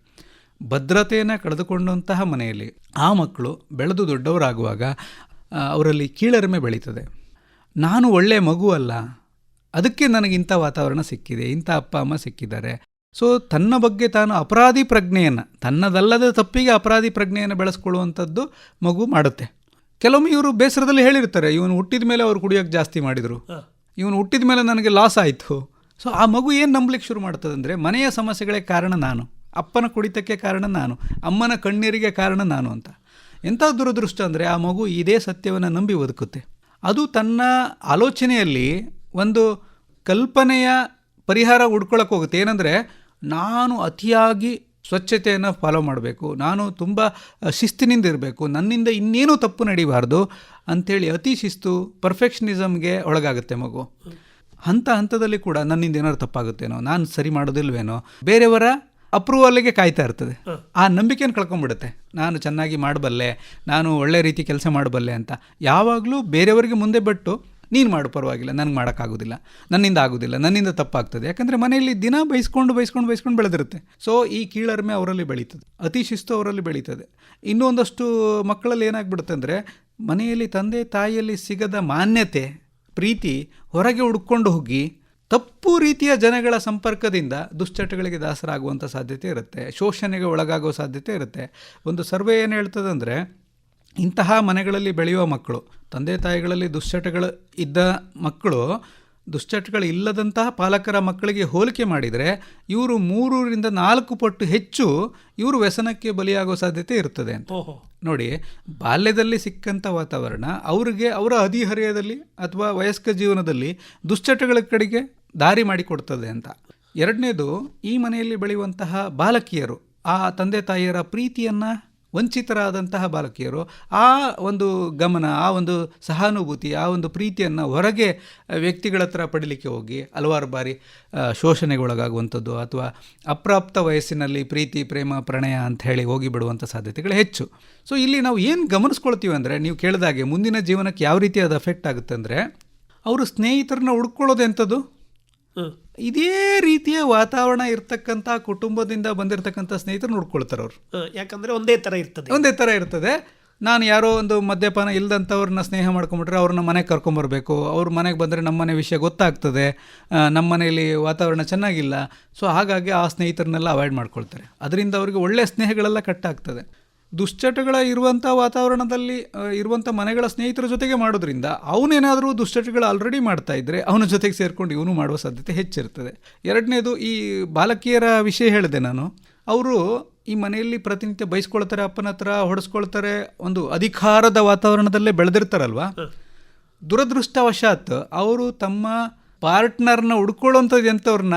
ಭದ್ರತೆಯನ್ನು ಕಳೆದುಕೊಂಡಂತಹ ಮನೆಯಲ್ಲಿ, ಆ ಮಕ್ಕಳು ಬೆಳೆದು ದೊಡ್ಡವರಾಗುವಾಗ ಅವರಲ್ಲಿ ಕೀಳರಿಮೆ ಬೆಳೀತದೆ. ನಾನು ಒಳ್ಳೆಯ ಮಗು ಅಲ್ಲ ಅದಕ್ಕೆ ನನಗೆ ಇಂಥ ವಾತಾವರಣ ಸಿಕ್ಕಿದೆ ಇಂಥ ಅಪ್ಪ ಅಮ್ಮ ಸಿಕ್ಕಿದ್ದಾರೆ. ಸೊ ತನ್ನ ಬಗ್ಗೆ ತಾನು ಅಪರಾಧಿ ಪ್ರಜ್ಞೆಯನ್ನು ತನ್ನದಲ್ಲದ ತಪ್ಪಿಗೆ ಅಪರಾಧಿ ಪ್ರಜ್ಞೆಯನ್ನು ಬೆಳೆಸ್ಕೊಳ್ಳುವಂಥದ್ದು ಮಗು ಮಾಡುತ್ತೆ. ಕೆಲವೊಮ್ಮೆ ಇವರು ಬೇಸರದಲ್ಲಿ ಹೇಳಿರ್ತಾರೆ ಇವನು ಹುಟ್ಟಿದ ಮೇಲೆ ಅವರು ಕುಡಿಯೋಕ್ಕೆ ಜಾಸ್ತಿ ಮಾಡಿದರು. ಇವನು ಹುಟ್ಟಿದ ಮೇಲೆ ನನಗೆ ಲಾಸ್ ಆಯಿತು. ಸೊ ಆ ಮಗು ಏನು ನಂಬಲಿಕ್ಕೆ ಶುರು ಮಾಡ್ತದೆ ಅಂದರೆ ಮನೆಯ ಸಮಸ್ಯೆಗಳೇ ಕಾರಣ ನಾನು. ಅಪ್ಪನ ಕುಡಿತಕ್ಕೆ ಕಾರಣ ನಾನು. ಅಮ್ಮನ ಕಣ್ಣೀರಿಗೆ ಕಾರಣ ನಾನು ಅಂತ. ಎಂಥ ದುರದೃಷ್ಟ ಅಂದರೆ ಆ ಮಗು ಇದೇ ಸತ್ಯವನ್ನು ನಂಬಿ ಬದುಕುತ್ತೆ. ಅದು ತನ್ನ ಆಲೋಚನೆಯಲ್ಲಿ ಒಂದು ಕಲ್ಪನೆಯ ಪರಿಹಾರ ಹುಡ್ಕೊಳಕ್ಕೆ ಹೋಗುತ್ತೆ. ಏನಂದರೆ ನಾನು ಅತಿಯಾಗಿ ಸ್ವಚ್ಛತೆಯನ್ನು ಫಾಲೋ ಮಾಡಬೇಕು. ನಾನು ತುಂಬ ಶಿಸ್ತಿನಿಂದ ಇರಬೇಕು. ನನ್ನಿಂದ ಇನ್ನೇನೂ ತಪ್ಪು ನಡೀಬಾರ್ದು ಅಂಥೇಳಿ ಅತಿ ಶಿಸ್ತು ಪರ್ಫೆಕ್ಷನಿಸಮ್ಗೆ ಒಳಗಾಗುತ್ತೆ ಮಗು. ಹಂತ ಹಂತದಲ್ಲಿ ಕೂಡ ನನ್ನಿಂದ ಏನಾದ್ರು ತಪ್ಪಾಗುತ್ತೇನೋ, ನಾನು ಸರಿ ಮಾಡೋದಿಲ್ವೇನೋ, ಬೇರೆಯವರ ಅಪ್ರೂವಲ್ಗೆ ಕಾಯ್ತಾ ಇರ್ತದೆ. ಆ ನಂಬಿಕೆಯನ್ನು ಕಳ್ಕೊಂಡ್ಬಿಡುತ್ತೆ ನಾನು ಚೆನ್ನಾಗಿ ಮಾಡಬಲ್ಲೆ ನಾನು ಒಳ್ಳೆ ರೀತಿ ಕೆಲಸ ಮಾಡಬಲ್ಲೆ ಅಂತ. ಯಾವಾಗಲೂ ಬೇರೆಯವರಿಗೆ ಮುಂದೆ ಬಿಟ್ಟು ನೀನು ಮಾಡು ಪರವಾಗಿಲ್ಲ. ನನಗೆ ಮಾಡೋಕ್ಕಾಗೋದಿಲ್ಲ. ನನ್ನಿಂದ ಆಗೋದಿಲ್ಲ. ನನ್ನಿಂದ ತಪ್ಪಾಗ್ತದೆ. ಯಾಕಂದರೆ ಮನೆಯಲ್ಲಿ ದಿನ ಬೈಸ್ಕೊಂಡು ಬೈಸ್ಕೊಂಡು ಬೈಸ್ಕೊಂಡು ಬೆಳೆದಿರುತ್ತೆ. ಸೊ ಈ ಕೀಳರಿಮೆ ಅವರಲ್ಲಿ ಬೆಳೀತದೆ. ಅತಿ ಶಿಸ್ತು ಅವರಲ್ಲಿ ಬೆಳೀತದೆ. ಇನ್ನೂ ಒಂದಷ್ಟು ಮಕ್ಕಳಲ್ಲಿ ಏನಾಗ್ಬಿಡುತ್ತೆ ಅಂದರೆ ಮನೆಯಲ್ಲಿ ತಂದೆ ತಾಯಿಯಲ್ಲಿ ಸಿಗದ ಮಾನ್ಯತೆ ಪ್ರೀತಿ ಹೊರಗೆ ಹುಡ್ಕೊಂಡು ಹೋಗಿ ತಪ್ಪು ರೀತಿಯ ಜನಗಳ ಸಂಪರ್ಕದಿಂದ ದುಶ್ಚಟಗಳಿಗೆ ದಾಸರಾಗುವಂಥ ಸಾಧ್ಯತೆ ಇರುತ್ತೆ ಶೋಷಣೆಗೆ ಒಳಗಾಗುವ ಸಾಧ್ಯತೆ ಇರುತ್ತೆ. ಒಂದು ಸರ್ವೆ ಏನು ಹೇಳ್ತದಂದರೆ ಇಂತಹ ಮನೆಗಳಲ್ಲಿ ಬೆಳೆಯುವ ಮಕ್ಕಳು ತಂದೆ ತಾಯಿಗಳಲ್ಲಿ ದುಶ್ಚಟಗಳು ಇದ್ದ ಮಕ್ಕಳು ದುಶ್ಚಟಗಳು ಇಲ್ಲದಂತಹ ಪಾಲಕರ ಮಕ್ಕಳಿಗೆ ಹೋಲಿಕೆ ಮಾಡಿದರೆ ಇವರು ಮೂರರಿಂದ ನಾಲ್ಕು ಪಟ್ಟು ಹೆಚ್ಚು ಇವರು ವ್ಯಸನಕ್ಕೆ ಬಲಿಯಾಗುವ ಸಾಧ್ಯತೆ ಇರ್ತದೆ ಅಂತ. ನೋಡಿ ಬಾಲ್ಯದಲ್ಲಿ ಸಿಕ್ಕಂಥ ವಾತಾವರಣ ಅವರಿಗೆ ಅವರ ಹದಿಹರೆಯದಲ್ಲಿ ಅಥವಾ ವಯಸ್ಕ ಜೀವನದಲ್ಲಿ ದುಶ್ಚಟಗಳ ಕಡೆಗೆ ದಾರಿ ಮಾಡಿಕೊಡ್ತದೆ ಅಂತ ಎರಡನೇದು, ಈ ಮನೆಯಲ್ಲಿ ಬೆಳೆಯುವಂತಹ ಬಾಲಕಿಯರು, ಆ ತಂದೆ ತಾಯಿಯರ ಪ್ರೀತಿಯನ್ನು ವಂಚಿತರಾದಂತಹ ಬಾಲಕಿಯರು, ಆ ಒಂದು ಗಮನ, ಆ ಒಂದು ಸಹಾನುಭೂತಿ, ಆ ಒಂದು ಪ್ರೀತಿಯನ್ನು ಹೊರಗೆ ವ್ಯಕ್ತಿಗಳ ಹತ್ರ ಪಡೀಲಿಕ್ಕೆ ಹೋಗಿ, ಹಲವಾರು ಬಾರಿ ಶೋಷಣೆಗೊಳಗಾಗುವಂಥದ್ದು ಅಥವಾ ಅಪ್ರಾಪ್ತ ವಯಸ್ಸಿನಲ್ಲಿ ಪ್ರೀತಿ, ಪ್ರೇಮ, ಪ್ರಣಯ ಅಂತ ಹೇಳಿ ಹೋಗಿ ಬಿಡುವಂಥ ಸಾಧ್ಯತೆಗಳು ಹೆಚ್ಚು ಸೊ ಇಲ್ಲಿ ನಾವು ಏನು ಗಮನಿಸ್ಕೊಳ್ತೀವಿ ಅಂದರೆ, ನೀವು ಕೇಳಿದಾಗೆ ಮುಂದಿನ ಜೀವನಕ್ಕೆ ಯಾವ ರೀತಿ ಅದು ಅಫೆಕ್ಟ್ ಆಗುತ್ತೆ ಅಂದರೆ, ಅವರು ಸ್ನೇಹಿತರನ್ನ ಹುಡ್ಕೊಳ್ಳೋದು ಎಂಥದ್ದು. ಇದೇ ರೀತಿಯ ವಾತಾವರಣ ಇರ್ತಕ್ಕಂಥ ಕುಟುಂಬದಿಂದ ಬಂದಿರತಕ್ಕಂಥ ಸ್ನೇಹಿತರು ನೋಡ್ಕೊಳ್ತಾರೆ ಅವರು. ಯಾಕಂದ್ರೆ ಒಂದೇ ತರ ಇರ್ತದೆ. ಒಂದೇ ಥರ ಇರ್ತದೆ. ನಾನು ಯಾರೋ ಒಂದು ಮದ್ಯಪಾನ ಇಲ್ಲದಂಥವ್ರನ್ನ ಸ್ನೇಹ ಮಾಡ್ಕೊಂಬಿಟ್ರೆ ಅವ್ರನ್ನ ಮನೆಗೆ ಕರ್ಕೊಂಬರ್ಬೇಕು. ಅವ್ರ ಮನೆಗೆ ಬಂದರೆ ನಮ್ಮ ಮನೆ ವಿಷಯ ಗೊತ್ತಾಗ್ತದೆ. ನಮ್ಮ ಮನೆಯಲ್ಲಿ ವಾತಾವರಣ ಚೆನ್ನಾಗಿಲ್ಲ. ಸೊ ಹಾಗಾಗಿ ಆ ಸ್ನೇಹಿತರನ್ನೆಲ್ಲ ಅವಾಯ್ಡ್ ಮಾಡ್ಕೊಳ್ತಾರೆ. ಅದರಿಂದ ಅವರಿಗೆ ಒಳ್ಳೆಯ ಸ್ನೇಹಗಳೆಲ್ಲ ಕಟ್ಟಾಗ್ತದೆ ದುಶ್ಚಟಗಳ ಇರುವಂಥ ವಾತಾವರಣದಲ್ಲಿ ಇರುವಂಥ ಮನೆಗಳ ಸ್ನೇಹಿತರ ಜೊತೆಗೆ ಮಾಡೋದ್ರಿಂದ ಅವನೇನಾದರೂ ದುಶ್ಚಟಗಳು ಆಲ್ರೆಡಿ ಮಾಡ್ತಾ ಇದ್ದರೆ ಅವನ ಜೊತೆಗೆ ಸೇರ್ಕೊಂಡು ಇವನು ಮಾಡುವ ಸಾಧ್ಯತೆ ಹೆಚ್ಚಿರ್ತದೆ. ಎರಡನೇದು ಈ ಬಾಲಕಿಯರ ವಿಷಯ ಹೇಳಿದೆ ನಾನು. ಅವರು ಈ ಮನೆಯಲ್ಲಿ ಪ್ರತಿನಿತ್ಯ ಬೈಸ್ಕೊಳ್ತಾರೆ ಅಪ್ಪನ ಹತ್ರ ಹೊಡೆಸ್ಕೊಳ್ತಾರೆ ಒಂದು ಅಧಿಕಾರದ ವಾತಾವರಣದಲ್ಲೇ ಬೆಳೆದಿರ್ತಾರಲ್ವ? ದುರದೃಷ್ಟವಶಾತ್ ಅವರು ತಮ್ಮ ಪಾರ್ಟ್ನರ್ನ ಹುಡ್ಕೊಳ್ಳೋಂಥದ್ದು ಎಂಥವ್ರನ್ನ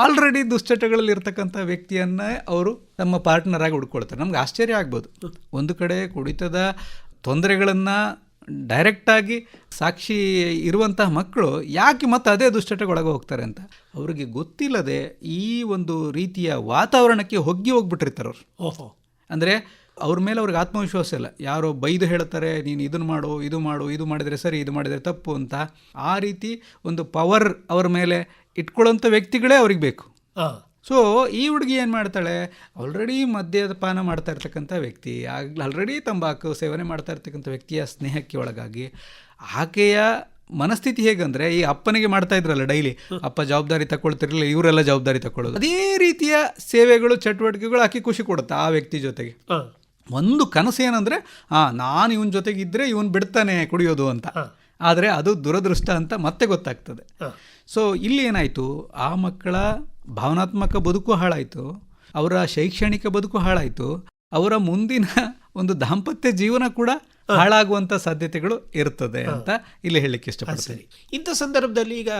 ಆಲ್ರೆಡಿ ದುಶ್ಚಟಗಳಲ್ಲಿ ಇರ್ತಕ್ಕಂಥ ವ್ಯಕ್ತಿಯನ್ನ ಅವರು ತಮ್ಮ ಪಾರ್ಟ್ನರ್ ಆಗಿ ಹುಡ್ಕೊಳ್ತಾರೆ. ನಮ್ಗೆ ಆಶ್ಚರ್ಯ ಆಗ್ಬೋದು. ಒಂದು ಕಡೆ ಕುಡಿತದ ತೊಂದರೆಗಳನ್ನು ಡೈರೆಕ್ಟಾಗಿ ಸಾಕ್ಷಿ ಇರುವಂತಹ ಮಕ್ಕಳು ಯಾಕೆ ಮತ್ತೆ ಅದೇ ದುಶ್ಚಟಗೊಳಗೆ ಹೋಗ್ತಾರೆ ಅಂತ? ಅವರಿಗೆ ಗೊತ್ತಿಲ್ಲದೆ ಈ ಒಂದು ರೀತಿಯ ವಾತಾವರಣಕ್ಕೆ ಹೊಗ್ಗಿ ಹೋಗ್ಬಿಟ್ಟಿರ್ತಾರೆ ಅವರು. ಓಹೋ. ಅಂದರೆ ಅವ್ರ ಮೇಲೆ ಅವ್ರಿಗೆ ಆತ್ಮವಿಶ್ವಾಸ ಇಲ್ಲ. ಯಾರೋ ಬೈದು ಹೇಳ್ತಾರೆ ನೀನು ಇದನ್ನು ಮಾಡು ಇದು ಮಾಡು ಇದು ಮಾಡಿದರೆ ಸರಿ ಇದು ಮಾಡಿದರೆ ತಪ್ಪು ಅಂತ ಆ ರೀತಿ ಒಂದು ಪವರ್ ಅವ್ರ ಮೇಲೆ ಇಟ್ಕೊಳ್ಳೋಂಥ ವ್ಯಕ್ತಿಗಳೇ ಅವ್ರಿಗೆ ಬೇಕು. ಸೊ ಈ ಹುಡುಗಿ ಏನು ಮಾಡ್ತಾಳೆ ಆಲ್ರೆಡಿ ಮದ್ಯಪಾನ ಮಾಡ್ತಾ ಇರ್ತಕ್ಕಂಥ ವ್ಯಕ್ತಿ ಆಲ್ರೆಡಿ ತಂಬಾಕು ಸೇವನೆ ಮಾಡ್ತಾ ಇರ್ತಕ್ಕಂಥ ವ್ಯಕ್ತಿಯ ಸ್ನೇಹಕ್ಕೆ ಒಳಗಾಗಿ ಆಕೆಯ ಮನಸ್ಥಿತಿ ಹೇಗಂದ್ರೆ ಈ ಅಪ್ಪನಿಗೆ ಮಾಡ್ತಾ ಇದ್ರಲ್ಲ ಡೈಲಿ ಅಪ್ಪ ಜವಾಬ್ದಾರಿ ತಗೊಳ್ತಿರಲಿಲ್ಲ ಇವರೆಲ್ಲ ಜವಾಬ್ದಾರಿ ತಗೊಳ್ಳೋದು. ಅದೇ ರೀತಿಯ ಸೇವೆಗಳು ಚಟುವಟಿಕೆಗಳು ಆಕೆ ಖುಷಿ ಕೊಡುತ್ತೆ ಆ ವ್ಯಕ್ತಿ ಜೊತೆಗೆ. ಒಂದು ಕನಸು ಏನಂದ್ರೆ ಆ ನಾನು ಇವನ್ ಜೊತೆಗಿದ್ರೆ ಇವನ್ ಬಿಡ್ತಾನೆ ಕುಡಿಯೋದು ಅಂತ. ಆದರೆ ಅದು ದುರದೃಷ್ಟ ಅಂತ ಮತ್ತೆ ಗೊತ್ತಾಗ್ತದೆ. ಸೊ ಇಲ್ಲಿ ಏನಾಯಿತು? ಆ ಮಕ್ಕಳ ಭಾವನಾತ್ಮಕ ಬದುಕು ಹಾಳಾಯಿತು. ಅವರ ಶೈಕ್ಷಣಿಕ ಬದುಕು ಹಾಳಾಯಿತು. ಅವರ ಮುಂದಿನ ಒಂದು ದಾಂಪತ್ಯ ಜೀವನ ಕೂಡ ಹಾಳಾಗುವಂಥ ಸಾಧ್ಯತೆಗಳು ಇರ್ತದೆ ಅಂತ ಇಲ್ಲಿ ಹೇಳಲಿಕ್ಕೆ ಇಷ್ಟಪಡ್ತೀನಿ. ಇಂಥ ಸಂದರ್ಭದಲ್ಲಿ ಈಗ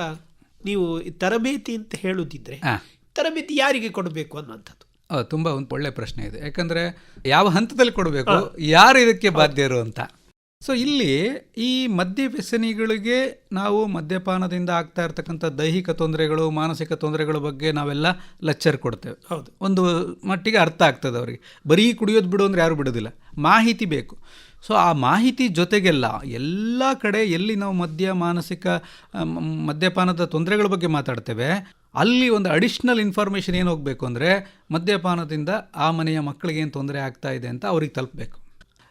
ನೀವು ತರಬೇತಿ ಅಂತ ಹೇಳುದಿದ್ರೆ ಹಾ. ತರಬೇತಿ ಯಾರಿಗೆ ಕೊಡಬೇಕು ಅನ್ನುವಂಥದ್ದು? ತುಂಬ ಒಂದು ಒಳ್ಳೆ ಪ್ರಶ್ನೆ ಇದೆ. ಯಾಕಂದ್ರೆ ಯಾವ ಹಂತದಲ್ಲಿ ಕೊಡಬೇಕು? ಯಾರು ಇದಕ್ಕೆ ಬಾಧ್ಯರು ಅಂತ? ಸೊ ಇಲ್ಲಿ ಈ ಮದ್ಯ ವ್ಯಸನಿಗಳಿಗೆ ನಾವು ಮದ್ಯಪಾನದಿಂದ ಆಗ್ತಾ ಇರ್ತಕ್ಕಂಥ ದೈಹಿಕ ತೊಂದರೆಗಳು ಮಾನಸಿಕ ತೊಂದರೆಗಳ ಬಗ್ಗೆ ನಾವೆಲ್ಲ ಲೆಕ್ಚರ್ ಕೊಡ್ತೇವೆ. ಹೌದು. ಒಂದು ಮಟ್ಟಿಗೆ ಅರ್ಥ ಆಗ್ತದೆ ಅವರಿಗೆ. ಬರೀ ಕುಡಿಯೋದು ಬಿಡು ಅಂದರೆ ಯಾರು ಬಿಡೋದಿಲ್ಲ. ಮಾಹಿತಿ ಬೇಕು. ಸೊ ಆ ಮಾಹಿತಿ ಜೊತೆಗೆಲ್ಲ ಎಲ್ಲ ಕಡೆ ಎಲ್ಲಿ ನಾವು ಮದ್ಯ ಮಾನಸಿಕ ಮದ್ಯಪಾನದ ತೊಂದರೆಗಳ ಬಗ್ಗೆ ಮಾತಾಡ್ತೇವೆ ಅಲ್ಲಿ ಒಂದು ಅಡಿಷ್ನಲ್ ಇನ್ಫಾರ್ಮೇಷನ್ ಏನು ಹೋಗಬೇಕು ಅಂದರೆ ಮದ್ಯಪಾನದಿಂದ ಆ ಮನೆಯ ಮಕ್ಕಳಿಗೆ ಏನು ತೊಂದರೆ ಆಗ್ತಾ ಇದೆ ಅಂತ ಅವ್ರಿಗೆ ತಲುಪಬೇಕು.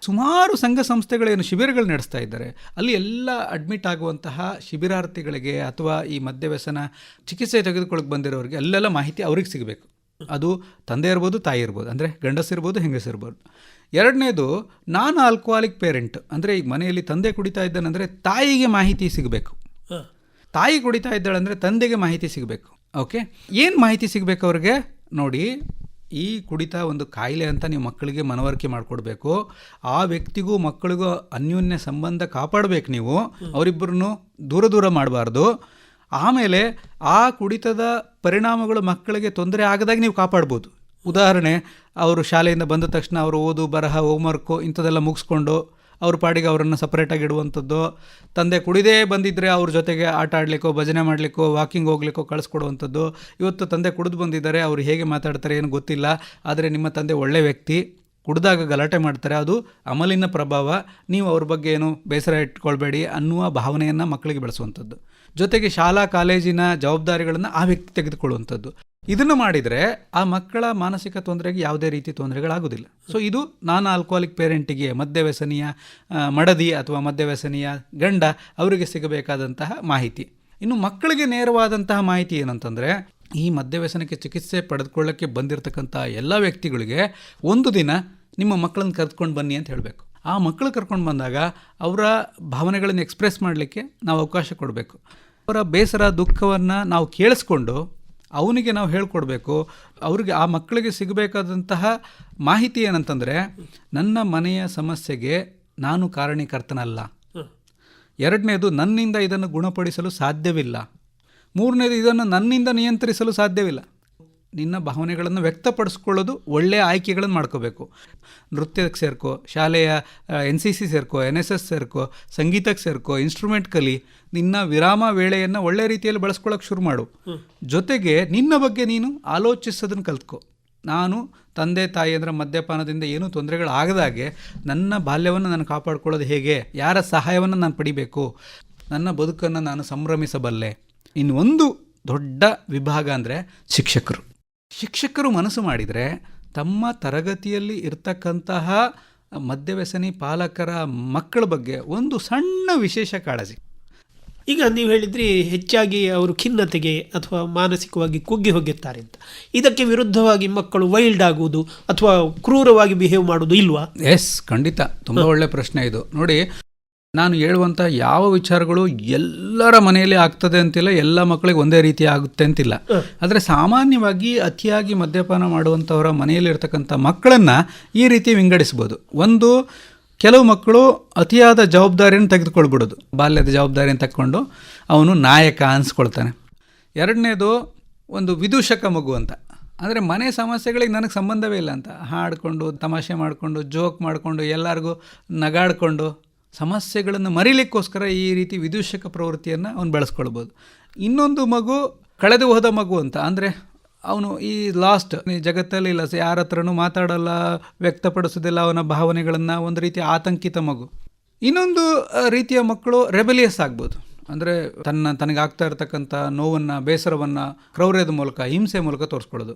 ಸುಮಾರು ಸಂಘ ಸಂಸ್ಥೆಗಳೇನು ಶಿಬಿರಗಳು ನಡೆಸ್ತಾ ಇದ್ದಾರೆ. ಅಲ್ಲಿ ಎಲ್ಲ ಅಡ್ಮಿಟ್ ಆಗುವಂತಹ ಶಿಬಿರಾರ್ಥಿಗಳಿಗೆ ಅಥವಾ ಈ ಮದ್ಯವ್ಯಸನ ಚಿಕಿತ್ಸೆ ತೆಗೆದುಕೊಳ್ಳಕ್ಕೆ ಬಂದಿರೋರಿಗೆ ಅಲ್ಲೆಲ್ಲ ಮಾಹಿತಿ ಅವ್ರಿಗೆ ಸಿಗಬೇಕು. ಅದು ತಂದೆ ಇರ್ಬೋದು ತಾಯಿ ಇರ್ಬೋದು ಅಂದರೆ ಗಂಡಸಿರ್ಬೋದು ಹೆಂಗಸಿರ್ಬೋದು ಎರಡನೇದು ನಾನ್ ಆಲ್ಕೋಹಾಲಿಕ್ ಪೇರೆಂಟ್ ಅಂದರೆ ಈಗ ಮನೆಯಲ್ಲಿ ತಂದೆ ಕುಡಿತಾ ಇದ್ದಾನಂದರೆ ತಾಯಿಗೆ ಮಾಹಿತಿ ಸಿಗಬೇಕು. ತಾಯಿ ಕುಡಿತಾ ಇದ್ದಾಳಂದರೆ ತಂದೆಗೆ ಮಾಹಿತಿ ಸಿಗಬೇಕು. ಓಕೆ? ಏನು ಮಾಹಿತಿ ಸಿಗಬೇಕು ಅವ್ರಿಗೆ? ನೋಡಿ ಈ ಕುಡಿತ ಒಂದು ಕಾಯಿಲೆ ಅಂತ ನೀವು ಮಕ್ಕಳಿಗೆ ಮನವರಿಕೆ ಮಾಡಿಕೊಡ್ಬೇಕು. ಆ ವ್ಯಕ್ತಿಗೂ ಮಕ್ಕಳಿಗೂ ಅನ್ಯೋನ್ಯ ಸಂಬಂಧ ಕಾಪಾಡಬೇಕು ನೀವು. ಅವರಿಬ್ಬರನ್ನು ದೂರ ದೂರ ಮಾಡಬಾರ್ದು. ಆಮೇಲೆ ಆ ಕುಡಿತದ ಪರಿಣಾಮಗಳು ಮಕ್ಕಳಿಗೆ ತೊಂದರೆ ಆಗದಾಗ ನೀವು ಕಾಪಾಡ್ಬೋದು. ಉದಾಹರಣೆ, ಅವರು ಶಾಲೆಯಿಂದ ಬಂದ ತಕ್ಷಣ ಅವರು ಓದು, ಬರಹ ಹೋಮ್ವರ್ಕು ಇಂಥದ್ದೆಲ್ಲ ಮುಗಿಸ್ಕೊಂಡು ಅವ್ರ ಪಾಡಿಗೆ ಅವರನ್ನು ಸಪ್ರೇಟಾಗಿ ಇಡುವಂಥದ್ದು. ತಂದೆ ಕುಡಿದೇ ಬಂದಿದ್ದರೆ ಅವ್ರ ಜೊತೆಗೆ ಆಟ ಆಡಲಿಕ್ಕೋ, ಭಜನೆ ಮಾಡಲಿಕ್ಕೋ ವಾಕಿಂಗ್ ಹೋಗ್ಲಿಕ್ಕೋ ಕಳಿಸ್ಕೊಡುವಂಥದ್ದು. ಇವತ್ತು ತಂದೆ ಕುಡಿದು ಬಂದಿದ್ದಾರೆ, ಅವ್ರು ಹೇಗೆ ಮಾತಾಡ್ತಾರೆ ಏನು ಗೊತ್ತಿಲ್ಲ. ಆದರೆ ನಿಮ್ಮ ತಂದೆ ಒಳ್ಳೆ ವ್ಯಕ್ತಿ, ಕುಡಿದಾಗ ಗಲಾಟೆ ಮಾಡ್ತಾರೆ. ಅದು ಅಮಲಿನ ಪ್ರಭಾವ. ನೀವು ಅವ್ರ ಬಗ್ಗೆ ಏನು ಬೇಸರ ಇಟ್ಕೊಳ್ಬೇಡಿ ಅನ್ನುವ ಭಾವನೆಯನ್ನು ಮಕ್ಕಳಿಗೆ ಬೆಳೆಸುವಂಥದ್ದು. ಜೊತೆಗೆ ಶಾಲಾ ಕಾಲೇಜಿನ ಜವಾಬ್ದಾರಿಗಳನ್ನು ಆ ವ್ಯಕ್ತಿ ತೆಗೆದುಕೊಳ್ಳುವಂಥದ್ದು. ಇದನ್ನು ಮಾಡಿದರೆ ಆ ಮಕ್ಕಳ ಮಾನಸಿಕ ತೊಂದರೆಗೆ ಯಾವುದೇ ರೀತಿ ತೊಂದರೆಗಳಾಗೋದಿಲ್ಲ ಸೊ ಇದು ನಾನ್ ಆಲ್ಕೋಹಾಲಿಕ್ ಪೇರೆಂಟಿಗೆ ಮದ್ಯವ್ಯಸನಿಯ ಮಡದಿ ಅಥವಾ ಮದ್ಯವ್ಯಸನಿಯ ಗಂಡ ಅವರಿಗೆ ಸಿಗಬೇಕಾದಂತಹ ಮಾಹಿತಿ. ಇನ್ನು ಮಕ್ಕಳಿಗೆ ನೇರವಾದಂತಹ ಮಾಹಿತಿ ಏನಂತಂದರೆ, ಈ ಮದ್ಯವ್ಯಸನಕ್ಕೆ ಚಿಕಿತ್ಸೆ ಪಡೆದುಕೊಳ್ಳೋಕ್ಕೆ ಬಂದಿರತಕ್ಕಂಥ ಎಲ್ಲ ವ್ಯಕ್ತಿಗಳಿಗೆ ಒಂದು ದಿನ ನಿಮ್ಮ ಮಕ್ಕಳನ್ನು ಕರೆದುಕೊಂಡು ಬನ್ನಿ ಅಂತ ಹೇಳಬೇಕು. ಆ ಮಕ್ಕಳು ಕರ್ಕೊಂಡು ಬಂದಾಗ ಅವರ ಭಾವನೆಗಳನ್ನು ಎಕ್ಸ್ಪ್ರೆಸ್ ಮಾಡಲಿಕ್ಕೆ ನಾವು ಅವಕಾಶ ಕೊಡಬೇಕು. ಅವರ ಬೇಸರ ದುಃಖವನ್ನು ನಾವು ಕೇಳಿಸ್ಕೊಂಡು ಅವನಿಗೆ ನಾವು ಹೇಳ್ಕೊಡ್ಬೇಕು ಅವ್ರಿಗೆ ಆ ಮಕ್ಕಳಿಗೆ ಸಿಗಬೇಕಾದಂತಹ ಮಾಹಿತಿ ಏನಂತಂದರೆ ನನ್ನ ಮನೆಯ ಸಮಸ್ಯೆಗೆ ನಾನು ಕಾರಣೀಕರ್ತನಲ್ಲ. ಎರಡನೇದು ನನ್ನಿಂದ ಇದನ್ನು ಗುಣಪಡಿಸಲು ಸಾಧ್ಯವಿಲ್ಲ. ಮೂರನೇದು ಇದನ್ನು ನನ್ನಿಂದ ನಿಯಂತ್ರಿಸಲು ಸಾಧ್ಯವಿಲ್ಲ. ನಿನ್ನ ಭಾವನೆಗಳನ್ನು ವ್ಯಕ್ತಪಡಿಸ್ಕೊಳ್ಳೋದು ಒಳ್ಳೆಯ ಆಯ್ಕೆಗಳನ್ನು ಮಾಡ್ಕೋಬೇಕು. ನೃತ್ಯಕ್ಕೆ ಸೇರ್ಕೋ, ಶಾಲೆಯ ಎನ್ ಸಿ ಸಿ ಸೇರ್ಕೋ ಎನ್ ಎಸ್ ಎಸ್ ಸೇರ್ಕೋ, ಸಂಗೀತಕ್ಕೆ ಸೇರ್ಕೋ ಇನ್ಸ್ಟ್ರೂಮೆಂಟ್ ಕಲಿ, ನಿನ್ನ ವಿರಾಮ ವೇಳೆಯನ್ನು ಒಳ್ಳೆ ರೀತಿಯಲ್ಲಿ ಬಳಸ್ಕೊಳ್ಳೋಕೆ ಶುರು ಮಾಡು. ಜೊತೆಗೆ ನಿನ್ನ ಬಗ್ಗೆ ನೀನು ಆಲೋಚಿಸೋದನ್ನು ಕಲ್ತ್ಕೋ. ನಾನು ತಂದೆ, ತಾಯಿ ಅಂದರೆ ಮದ್ಯಪಾನದಿಂದ ಏನೂ ತೊಂದರೆಗಳು ಆಗದಾಗೆ ನನ್ನ ಬಾಲ್ಯವನ್ನು ನಾನು ಕಾಪಾಡ್ಕೊಳ್ಳೋದು ಹೇಗೆ? ಯಾರ ಸಹಾಯವನ್ನು ನಾನು ಪಡಿಬೇಕು? ನನ್ನ ಬದುಕನ್ನು ನಾನು ಸಂಭ್ರಮಿಸಬಲ್ಲೆ? ಇನ್ನೊಂದು ದೊಡ್ಡ ವಿಭಾಗ ಅಂದರೆ ಶಿಕ್ಷಕರು. ಶಿಕ್ಷಕರು ಮನಸ್ಸು ಮಾಡಿದರೆ ತಮ್ಮ ತರಗತಿಯಲ್ಲಿ ಇರ್ತಕ್ಕಂತಹ ಮದ್ಯವ್ಯಸನಿ ಪಾಲಕರ ಮಕ್ಕಳ ಬಗ್ಗೆ ಒಂದು ಸಣ್ಣ ವಿಶೇಷ ಕಾಳಜಿ. ಈಗ ನೀವು ಹೇಳಿದ್ರಿ ಹೆಚ್ಚಾಗಿ ಅವರು ಖಿನ್ನತೆಗೆ ಅಥವಾ ಮಾನಸಿಕವಾಗಿ ಕುಗ್ಗಿ ಹೋಗಿರ್ತಾರೆ ಅಂತ. ಇದಕ್ಕೆ ವಿರುದ್ಧವಾಗಿ ಮಕ್ಕಳು ವೈಲ್ಡ್ ಆಗುವುದು ಅಥವಾ ಕ್ರೂರವಾಗಿ ಬಿಹೇವ್ ಮಾಡುವುದು ಇಲ್ವಾ? ಎಸ್ ಖಂಡಿತ. ತುಂಬ ಒಳ್ಳೆ ಪ್ರಶ್ನೆ ಇದು. ನೋಡಿ ನಾನು ಹೇಳುವಂಥ ಯಾವ ವಿಚಾರಗಳು ಎಲ್ಲರ ಮನೆಯಲ್ಲಿ ಆಗ್ತದೆ ಅಂತಿಲ್ಲ ಎಲ್ಲ ಮಕ್ಕಳಿಗೆ ಒಂದೇ ರೀತಿ ಆಗುತ್ತೆ ಅಂತಿಲ್ಲ. ಆದರೆ ಸಾಮಾನ್ಯವಾಗಿ ಅತಿಯಾಗಿ ಮದ್ಯಪಾನ ಮಾಡುವಂಥವರ ಮನೆಯಲ್ಲಿರ್ತಕ್ಕಂಥ ಮಕ್ಕಳನ್ನು ಈ ರೀತಿ ವಿಂಗಡಿಸ್ಬೋದು. ಒಂದು ಕೆಲವು ಮಕ್ಕಳು ಅತಿಯಾದ ಜವಾಬ್ದಾರಿಯನ್ನು ತೆಗೆದುಕೊಳ್ಬಿಡೋದು. ಬಾಲ್ಯದ ಜವಾಬ್ದಾರಿಯನ್ನು ತಕ್ಕೊಂಡು ಅವನು ನಾಯಕ ಅನಿಸ್ಕೊಳ್ತಾನೆ. ಎರಡನೇದು ಒಂದು ವಿದೂಷಕ ಮಗು ಅಂತ. ಅಂದರೆ ಮನೆ ಸಮಸ್ಯೆಗಳಿಗೆ ನನಗೆ ಸಂಬಂಧವೇ ಇಲ್ಲ ಅಂತ. ಹಾಡಿಕೊಂಡು ತಮಾಷೆ ಮಾಡಿಕೊಂಡು ಜೋಕ್ ಮಾಡಿಕೊಂಡು ಎಲ್ಲರಿಗೂ ನಗಾಡ್ಕೊಂಡು ಸಮಸ್ಯೆಗಳನ್ನು ಮರೀಲಿಕ್ಕೋಸ್ಕರ ಈ ರೀತಿ ವಿದೂಷಕ ಪ್ರವೃತ್ತಿಯನ್ನು ಅವನು ಬೆಳೆಸ್ಕೊಳ್ಬೋದು. ಇನ್ನೊಂದು ಮಗು ಕಳೆದು ಹೋದ ಮಗು ಅಂತ, ಅಂದರೆ ಅವನು ಈ ಲಾಸ್ಟ್ ಈ ಜಗತ್ತಲ್ಲಿ ಇಲ್ಲ, ಯಾರ ಹತ್ರನೂ ಮಾತಾಡಲ್ಲ, ವ್ಯಕ್ತಪಡಿಸೋದಿಲ್ಲ ಅವನ ಭಾವನೆಗಳನ್ನು, ಒಂದು ರೀತಿ ಆತಂಕಿತ ಮಗು. ಇನ್ನೊಂದು ರೀತಿಯ ಮಕ್ಕಳು ರೆಬೆಲಿಯಸ್ ಆಗ್ಬೋದು. ಅಂದರೆ ತನ್ನ, ತನಗಾಗ್ತಾ ಇರತಕ್ಕಂಥ ನೋವನ್ನು, ಬೇಸರವನ್ನು ಕ್ರೌರ್ಯದ ಮೂಲಕ, ಹಿಂಸೆ ಮೂಲಕ ತೋರಿಸ್ಕೊಳ್ಳೋದು.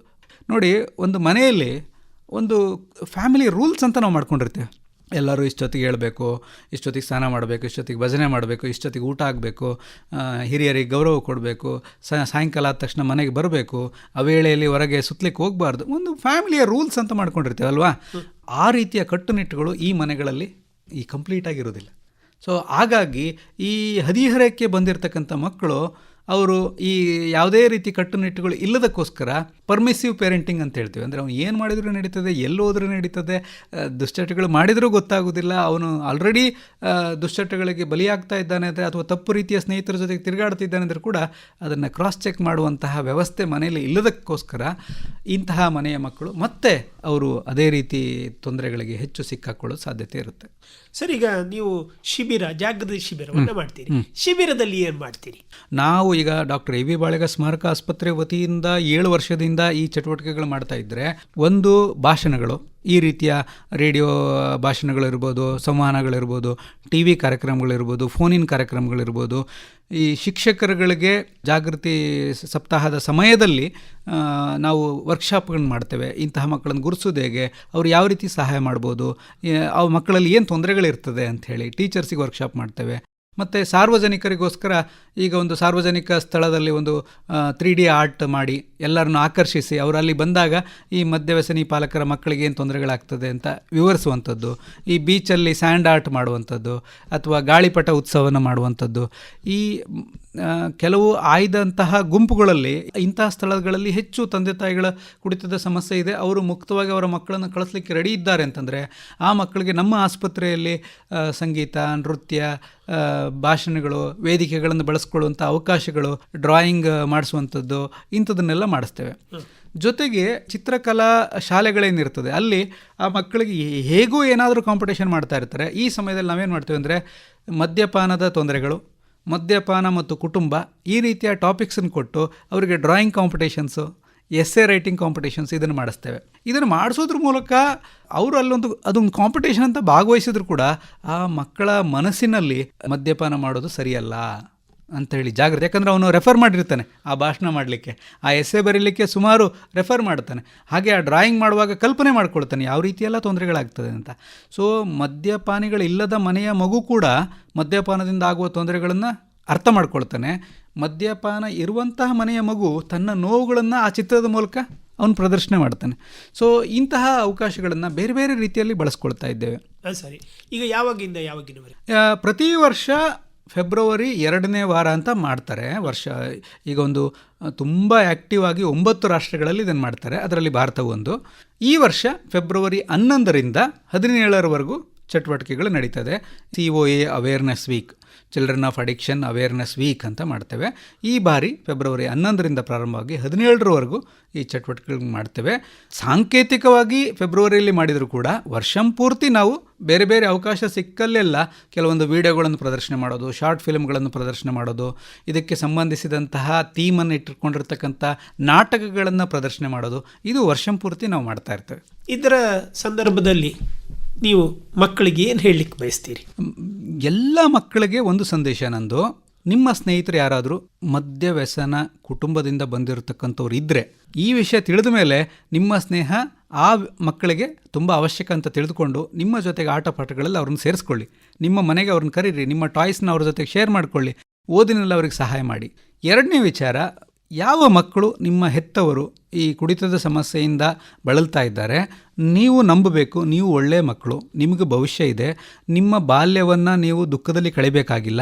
ನೋಡಿ, ಒಂದು ಮನೆಯಲ್ಲಿ ಒಂದು ಫ್ಯಾಮಿಲಿ ರೂಲ್ಸ್ ಅಂತ ನಾವು ಮಾಡ್ಕೊಂಡಿರ್ತೀವಿ. ಎಲ್ಲರೂ ಇಷ್ಟೊತ್ತಿಗೆ ಹೇಳಬೇಕು, ಇಷ್ಟೊತ್ತಿಗೆ ಸ್ನಾನ ಮಾಡಬೇಕು, ಇಷ್ಟೊತ್ತಿಗೆ ಭಜನೆ ಮಾಡಬೇಕು, ಇಷ್ಟೊತ್ತಿಗೆ ಊಟ ಆಗಬೇಕು ಹಿರಿಯರಿಗೆ ಗೌರವ ಕೊಡಬೇಕು ಸಾಯಂಕಾಲ ಆದ ತಕ್ಷಣ ಮನೆಗೆ ಬರಬೇಕು, ಆ ವೇಳೆಯಲ್ಲಿ ಹೊರಗೆ ಸುತ್ತಲಿಕ್ಕೆ ಹೋಗಬಾರ್ದು. ಒಂದು ಫ್ಯಾಮಿಲಿಯ ರೂಲ್ಸ್ ಅಂತ ಮಾಡ್ಕೊಂಡಿರ್ತೀವಿ ಅಲ್ವಾ ಆ ರೀತಿಯ ಕಟ್ಟುನಿಟ್ಟುಗಳು ಈ ಮನೆಗಳಲ್ಲಿ ಈ ಕಂಪ್ಲೀಟಾಗಿರೋದಿಲ್ಲ ಸೊ ಹಾಗಾಗಿ ಈ ಹದಿಹರಕ್ಕೆ ಬಂದಿರತಕ್ಕಂಥ ಮಕ್ಕಳು ಅವರು ಈ ಯಾವುದೇ ರೀತಿ ಕಟ್ಟುನಿಟ್ಟುಗಳು ಇಲ್ಲದಕ್ಕೋಸ್ಕರ ಪರ್ಮಿಸಿವ್ ಪೇರೆಂಟಿಂಗ್ ಅಂತ ಹೇಳ್ತೀವಿ. ಅಂದರೆ ಅವನು ಏನು ಮಾಡಿದರೂ ನಡೀತದೆ ಎಲ್ಲಿ ಹೋದ್ರೂ ನಡೀತದೆ ದುಶ್ಚಟಗಳು ಮಾಡಿದರೂ ಗೊತ್ತಾಗೋದಿಲ್ಲ. ಅವನು ಆಲ್ರೆಡಿ ದುಶ್ಚಟಗಳಿಗೆ ಬಲಿಯಾಗ್ತಾ ಇದ್ದಾನೆ ಅಂದರೆ ಅಥವಾ ತಪ್ಪು ರೀತಿಯ ಸ್ನೇಹಿತರ ಜೊತೆಗೆ ತಿರುಗಾಡ್ತಿದ್ದಾನೆ ಅಂದರೆ ಕೂಡ ಅದನ್ನು ಕ್ರಾಸ್ ಚೆಕ್ ಮಾಡುವಂತಹ ವ್ಯವಸ್ಥೆ ಮನೆಯಲ್ಲಿ ಇಲ್ಲದಕ್ಕೋಸ್ಕರ ಇಂತಹ ಮನೆಯ ಮಕ್ಕಳು ಮತ್ತೆ ಅವರು ಅದೇ ರೀತಿ ತೊಂದರೆಗಳಿಗೆ ಹೆಚ್ಚು ಸಿಕ್ಕಾಕೊಳ್ಳೋ ಸಾಧ್ಯತೆ ಇರುತ್ತೆ. ಸರ್ ಈಗ ನೀವು ಶಿಬಿರ ಜಾಗೃತಿ ಶಿಬಿರವನ್ನು ಮಾಡ್ತೀರಿ. ಶಿಬಿರದಲ್ಲಿ ಏನು ಮಾಡ್ತೀರಿ? ನಾವು ಈಗ ಡಾಕ್ಟರ್ ಎ ವಿ ಬಾಳೆಗ ಸ್ಮಾರಕ ಆಸ್ಪತ್ರೆ ವತಿಯಿಂದ ಏಳು ವರ್ಷದಿಂದ ಈ ಚಟುವಟಿಕೆಗಳು ಮಾಡ್ತಾ ಇದ್ದರೆ ಒಂದು ಭಾಷಣಗಳು, ಈ ರೀತಿಯ ರೇಡಿಯೋ ಭಾಷಣಗಳಿರ್ಬೋದು, ಸಂವಹನಗಳಿರ್ಬೋದು, ಟಿ ವಿ ಕಾರ್ಯಕ್ರಮಗಳಿರ್ಬೋದು, ಫೋನಿನ್ ಕಾರ್ಯಕ್ರಮಗಳಿರ್ಬೋದು, ಈ ಶಿಕ್ಷಕರುಗಳಿಗೆ ಜಾಗೃತಿ ಸಪ್ತಾಹದ ಸಮಯದಲ್ಲಿ ನಾವು ವರ್ಕ್ಶಾಪ್ಗಳನ್ನ ಮಾಡ್ತೇವೆ. ಇಂತಹ ಮಕ್ಕಳನ್ನು ಗುರುಸೋದು ಹೇಗೆ, ಅವ್ರು ಯಾವ ರೀತಿ ಸಹಾಯ ಮಾಡ್ಬೋದು ಆ ಮಕ್ಕಳಲ್ಲಿ ಏನು ತೊಂದರೆಗಳಿರ್ತದೆ ಅಂಥೇಳಿ ಟೀಚರ್ಸಿಗೆ ವರ್ಕ್ಶಾಪ್ ಮಾಡ್ತೇವೆ. ಮತ್ತು ಸಾರ್ವಜನಿಕರಿಗೋಸ್ಕರ ಈಗ ಒಂದು ಸಾರ್ವಜನಿಕ ಸ್ಥಳದಲ್ಲಿ ಒಂದು ತ್ರೀ ಡಿ ಆರ್ಟ್ ಮಾಡಿ ಎಲ್ಲರನ್ನು ಆಕರ್ಷಿಸಿ ಅವರಲ್ಲಿ ಬಂದಾಗ ಈ ಮದ್ಯವ್ಯಸನಿ ಪಾಲಕರ ಮಕ್ಕಳಿಗೆ ಏನು ತೊಂದರೆಗಳಾಗ್ತದೆ ಅಂತ ವಿವರಿಸುವಂಥದ್ದು, ಈ ಬೀಚಲ್ಲಿ ಸ್ಯಾಂಡ್ ಆರ್ಟ್ ಮಾಡುವಂಥದ್ದು, ಅಥವಾ ಗಾಳಿಪಟ ಉತ್ಸವನ ಮಾಡುವಂಥದ್ದು, ಈ ಕೆಲವು ಆಯ್ದಂತಹ ಗುಂಪುಗಳಲ್ಲಿ ಇಂತಹ ಸ್ಥಳಗಳಲ್ಲಿ ಹೆಚ್ಚು ತಂದೆ ತಾಯಿಗಳ ಕುಡಿತದ ಸಮಸ್ಯೆ ಇದೆ. ಅವರು ಮುಕ್ತವಾಗಿ ಅವರ ಮಕ್ಕಳನ್ನು ಕಳಿಸ್ಲಿಕ್ಕೆ ರೆಡಿ ಇದ್ದಾರೆ ಅಂತಂದರೆ ಆ ಮಕ್ಕಳಿಗೆ ನಮ್ಮ ಆಸ್ಪತ್ರೆಯಲ್ಲಿ ಸಂಗೀತ, ನೃತ್ಯ ಭಾಷಣಗಳು, ವೇದಿಕೆಗಳನ್ನು ಬಳಸ್ಕೊಳ್ಳುವಂಥ ಅವಕಾಶಗಳು, ಡ್ರಾಯಿಂಗ್ ಮಾಡಿಸುವಂಥದ್ದು ಇಂಥದನ್ನೆಲ್ಲ ಮಾಡಿಸ್ತೇವೆ. ಜೊತೆಗೆ ಚಿತ್ರಕಲಾ ಶಾಲೆಗಳೇನಿರ್ತದೆ ಅಲ್ಲಿ ಆ ಮಕ್ಕಳಿಗೆ ಹೇಗೂ ಏನಾದರೂ ಕಾಂಪಿಟೇಷನ್ ಮಾಡ್ತಾ ಇರ್ತಾರೆ. ಈ ಸಮಯದಲ್ಲಿ ನಾವೇನು ಮಾಡ್ತೇವೆ ಅಂದರೆ ಮದ್ಯಪಾನದ ತೊಂದರೆಗಳು ಮದ್ಯಪಾನ ಮತ್ತು ಕುಟುಂಬ ಈ ರೀತಿಯ ಟಾಪಿಕ್ಸನ್ನು ಕೊಟ್ಟು ಅವರಿಗೆ drawing competitions essay writing competitions ಇದನ್ನು ಮಾಡಿಸ್ತೇವೆ. ಇದನ್ನು ಮಾಡಿಸೋದ್ರ ಮೂಲಕ ಅವರು ಅಲ್ಲೊಂದು, ಅದೊಂದು ಕಾಂಪಿಟೇಷನ್ ಅಂತ ಭಾಗವಹಿಸಿದ್ರು ಕೂಡ ಆ ಮಕ್ಕಳ ಮನಸ್ಸಿನಲ್ಲಿ ಮದ್ಯಪಾನ ಮಾಡೋದು ಸರಿಯಲ್ಲ. ಅಂತ ಹೇಳಿ ಜಾಗ್ರತೆ. ಯಾಕಂದರೆ ಅವನು ರೆಫರ್ ಮಾಡಿರ್ತಾನೆ ಆ ಭಾಷಣ ಮಾಡಲಿಕ್ಕೆ. ಆ ಎಸ್ಸೆ ಬರೀಲಿಕ್ಕೆ ಸುಮಾರು ರೆಫರ್ ಮಾಡ್ತಾನೆ ಹಾಗೆ ಆ ಡ್ರಾಯಿಂಗ್ ಮಾಡುವಾಗ ಕಲ್ಪನೆ ಮಾಡ್ಕೊಳ್ತಾನೆ ಯಾವ ರೀತಿಯೆಲ್ಲ ತೊಂದರೆಗಳಾಗ್ತದೆ ಅಂತ. ಸೊ ಮದ್ಯಪಾನಿಗಳಿಲ್ಲದ ಮನೆಯ ಮಗು ಕೂಡ ಮದ್ಯಪಾನದಿಂದ ಆಗುವ ತೊಂದರೆಗಳನ್ನು ಅರ್ಥ ಮಾಡ್ಕೊಳ್ತಾನೆ. ಮದ್ಯಪಾನ ಇರುವಂತಹ ಮನೆಯ ಮಗು ತನ್ನ ನೋವುಗಳನ್ನು ಆ ಚಿತ್ರದ ಮೂಲಕ ಅವನು ಪ್ರದರ್ಶನ ಮಾಡ್ತಾನೆ. ಸೊ ಇಂತಹ ಅವಕಾಶಗಳನ್ನು ಬೇರೆ ಬೇರೆ ರೀತಿಯಲ್ಲಿ ಬಳಸ್ಕೊಳ್ತಾ ಇದ್ದೇವೆ. ಸರಿ. ಈಗ ಯಾವಾಗಿಂದ ಯಾವಾಗಿನವರೆಗೆ? ಆ, ಪ್ರತಿ ವರ್ಷ ಫೆಬ್ರವರಿ ಎರಡನೇ ವಾರ ಅಂತ ಮಾಡ್ತಾರೆ. ವರ್ಷ, ಈಗ ಒಂದು ತುಂಬ ಆ್ಯಕ್ಟಿವ್ ಆಗಿ ಒಂಬತ್ತು ರಾಷ್ಟ್ರಗಳಲ್ಲಿ ಇದನ್ನು ಮಾಡ್ತಾರೆ. ಅದರಲ್ಲಿ ಭಾರತವು ಒಂದು ಈ ವರ್ಷ, ಫೆಬ್ರವರಿ ಹನ್ನೊಂದರಿಂದ ಹದಿನೇಳರವರೆಗೂ ಚಟುವಟಿಕೆಗಳು ನಡೀತದೆ. C O A awareness week children of addiction awareness week ಅಂತ ಮಾಡ್ತೇವೆ. ಈ ಬಾರಿ ಫೆಬ್ರವರಿ ಹನ್ನೊಂದರಿಂದ ಪ್ರಾರಂಭವಾಗಿ ಹದಿನೇಳರವರೆಗೂ ಈ ಚಟುವಟಿಕೆಗಳು ಮಾಡ್ತೇವೆ. ಸಾಂಕೇತಿಕವಾಗಿ ಫೆಬ್ರವರಿಯಲ್ಲಿ ಮಾಡಿದರೂ ಕೂಡ ವರ್ಷಂ ಪೂರ್ತಿ ನಾವು ಬೇರೆ ಬೇರೆ ಅವಕಾಶ ಸಿಕ್ಕಲ್ಲೆಲ್ಲ ಕೆಲವೊಂದು ವಿಡಿಯೋಗಳನ್ನು ಪ್ರದರ್ಶನ ಮಾಡೋದು, ಶಾರ್ಟ್ ಫಿಲ್ಮ್ಗಳನ್ನು ಪ್ರದರ್ಶನ ಮಾಡೋದು, ಇದಕ್ಕೆ ಸಂಬಂಧಿಸಿದಂತಹ ಥೀಮನ್ನು ಇಟ್ಟುಕೊಂಡಿರ್ತಕ್ಕಂಥ ನಾಟಕಗಳನ್ನು ಪ್ರದರ್ಶನ ಮಾಡೋದು, ಇದು ವರ್ಷಂ ಪೂರ್ತಿ ನಾವು ಮಾಡ್ತಾ ಇರ್ತೇವೆ. ಇದರ ಸಂದರ್ಭದಲ್ಲಿ ನೀವು ಮಕ್ಕಳಿಗೆ ಏನು ಹೇಳಲಿಕ್ಕೆ ಬಯಸ್ತೀರಿ? ಎಲ್ಲ ಮಕ್ಕಳಿಗೆ ಒಂದು ಸಂದೇಶ ನಂದು. ನಿಮ್ಮ ಸ್ನೇಹಿತರು ಯಾರಾದರೂ ಮದ್ಯ ವ್ಯಸನ ಕುಟುಂಬದಿಂದ ಬಂದಿರತಕ್ಕಂಥವ್ರು ಇದ್ದರೆ ಈ ವಿಷಯ ತಿಳಿದ ಮೇಲೆ ನಿಮ್ಮ ಸ್ನೇಹ ಆ ಮಕ್ಕಳಿಗೆ ತುಂಬ ಅವಶ್ಯಕ ಅಂತ ತಿಳಿದುಕೊಂಡು ನಿಮ್ಮ ಜೊತೆಗೆ ಆಟ ಪಾಠಗಳಲ್ಲಿ ಅವ್ರನ್ನ ಸೇರಿಸ್ಕೊಳ್ಳಿ. ನಿಮ್ಮ ಮನೆಗೆ ಅವ್ರನ್ನ ಕರೀರಿ, ನಿಮ್ಮ ಟಾಯ್ಸ್ನ ಅವ್ರ ಜೊತೆಗೆ ಶೇರ್ ಮಾಡಿಕೊಳ್ಳಿ, ಓದಿನಲ್ಲಿ ಅವ್ರಿಗೆ ಸಹಾಯ ಮಾಡಿ. ಎರಡನೇ ವಿಚಾರ ಯಾವ ಮಕ್ಕಳು ನಿಮ್ಮ ಹೆತ್ತವರು ಈ ಕುಡಿತದ ಸಮಸ್ಯೆಯಿಂದ ಬಳಲ್ತಾ ಇದ್ದಾರೆ, ನೀವು ನಂಬಬೇಕು, ನೀವು ಒಳ್ಳೆಯ ಮಕ್ಕಳು, ನಿಮಗೆ ಭವಿಷ್ಯ ಇದೆ, ನಿಮ್ಮ ಬಾಲ್ಯವನ್ನು ನೀವು ದುಃಖದಲ್ಲಿ ಕಳಿಬೇಕಾಗಿಲ್ಲ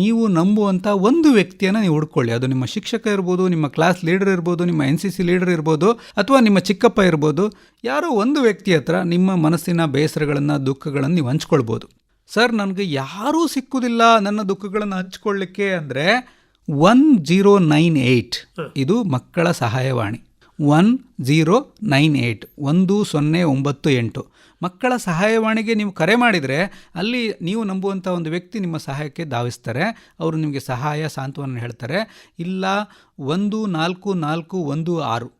ನೀವು ನಂಬುವಂಥ ಒಂದು ವ್ಯಕ್ತಿಯನ್ನು ನೀವು ಹುಡ್ಕೊಳ್ಳಿ. ಅದು ನಿಮ್ಮ ಶಿಕ್ಷಕ ಇರ್ಬೋದು, ನಿಮ್ಮ ಕ್ಲಾಸ್ ಲೀಡರ್ ಇರ್ಬೋದು, ನಿಮ್ಮ ಎನ್ ಸಿ ಸಿ ಲೀಡರ್ ಇರ್ಬೋದು, ಅಥವಾ ನಿಮ್ಮ ಚಿಕ್ಕಪ್ಪ ಇರ್ಬೋದು, ಯಾರೋ ಒಂದು ವ್ಯಕ್ತಿ ಹತ್ರ ನಿಮ್ಮ ಮನಸ್ಸಿನ ಬೇಸರಗಳನ್ನು, ದುಃಖಗಳನ್ನು ನೀವು ಹಂಚ್ಕೊಳ್ಬೋದು. ಸರ್, ನನಗೆ ಯಾರೂ ಸಿಕ್ಕುವುದಿಲ್ಲ ನನ್ನ ದುಃಖಗಳನ್ನು ಹಂಚ್ಕೊಳ್ಳಿಕ್ಕೆ ಅಂದರೆ ಒನ್ ಜೀರೋ ನೈನ್ ಏಯ್ಟ್ ಇದು ಮಕ್ಕಳ ಸಹಾಯವಾಣಿ. ಒನ್ ಜೀರೋ ನೈನ್ ಏಯ್ಟ್ ಒಂದು ಸೊನ್ನೆ ಒಂಬತ್ತು ಎಂಟು ಮಕ್ಕಳ ಸಹಾಯವಾಣಿಗೆ ನೀವು ಕರೆ ಮಾಡಿದರೆ ಅಲ್ಲಿ ನೀವು ನಂಬುವಂಥ ಒಂದು ವ್ಯಕ್ತಿ ನಿಮ್ಮ ಸಹಾಯಕ್ಕೆ ಧಾವಿಸ್ತಾರೆ. ಅವರು ನಿಮಗೆ ಸಹಾಯ ಸಾಂತ್ವನ ಹೇಳ್ತಾರೆ. ಇಲ್ಲ ಒಂದು ನಾಲ್ಕು ನಾಲ್ಕು ಒಂದು ಆರು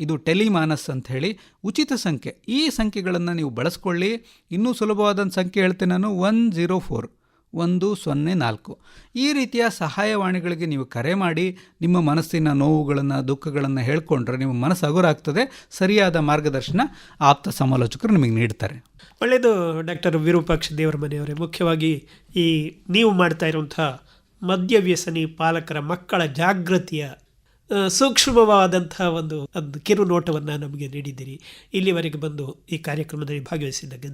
ಇದು ಟೆಲಿಮಾನಸ್ ಅಂತ ಹೇಳಿ ಉಚಿತ ಸಂಖ್ಯೆ. ಈ ಸಂಖ್ಯೆಗಳನ್ನು ನೀವು ಬಳಸ್ಕೊಳ್ಳಿ. ಇನ್ನೂ ಸುಲಭವಾದ ಸಂಖ್ಯೆ ಹೇಳ್ತೇನೆ ನಾನು ಒನ್ ಜೀರೋ ಫೋರ್ ಒಂದು, ಸೊನ್ನೆ, ನಾಲ್ಕು. ಈ ರೀತಿಯ ಸಹಾಯವಾಣಿಗಳಿಗೆ ನೀವು ಕರೆ ಮಾಡಿ, ನಿಮ್ಮ ಮನಸ್ಸಿನ ನೋವುಗಳನ್ನು, ದುಃಖಗಳನ್ನು ಹೇಳ್ಕೊಂಡ್ರೆ ನಿಮ್ಮ ಮನಸ್ಸು ಹಗುರಾಗ್ತದೆ, ಸರಿಯಾದ ಮಾರ್ಗದರ್ಶನ ಆಪ್ತ ಸಮಾಲೋಚಕರು ನಿಮಗೆ ನೀಡ್ತಾರೆ. ಒಳ್ಳೆಯದು, ಡಾಕ್ಟರ್ ವಿರೂಪಾಕ್ಷ ದೇವರ ಮನೆಯವರೇ. ಮುಖ್ಯವಾಗಿ ಈ ನೀವು ಮಾಡ್ತಾ ಇರುವಂಥ ಮದ್ಯವ್ಯಸನಿ ಪಾಲಕರ ಮಕ್ಕಳ ಜಾಗೃತಿಯ ಸೂಕ್ಷ್ಮವಾದಂಥ ಒಂದು ಒಂದು ಕಿರು ನೋಟವನ್ನು ನಮಗೆ ನೀಡಿದ್ದೀರಿ. ಇಲ್ಲಿವರೆಗೆ ಬಂದು ಈ ಕಾರ್ಯಕ್ರಮದಲ್ಲಿ ಭಾಗವಹಿಸಿದ್ದಕ್ಕೆ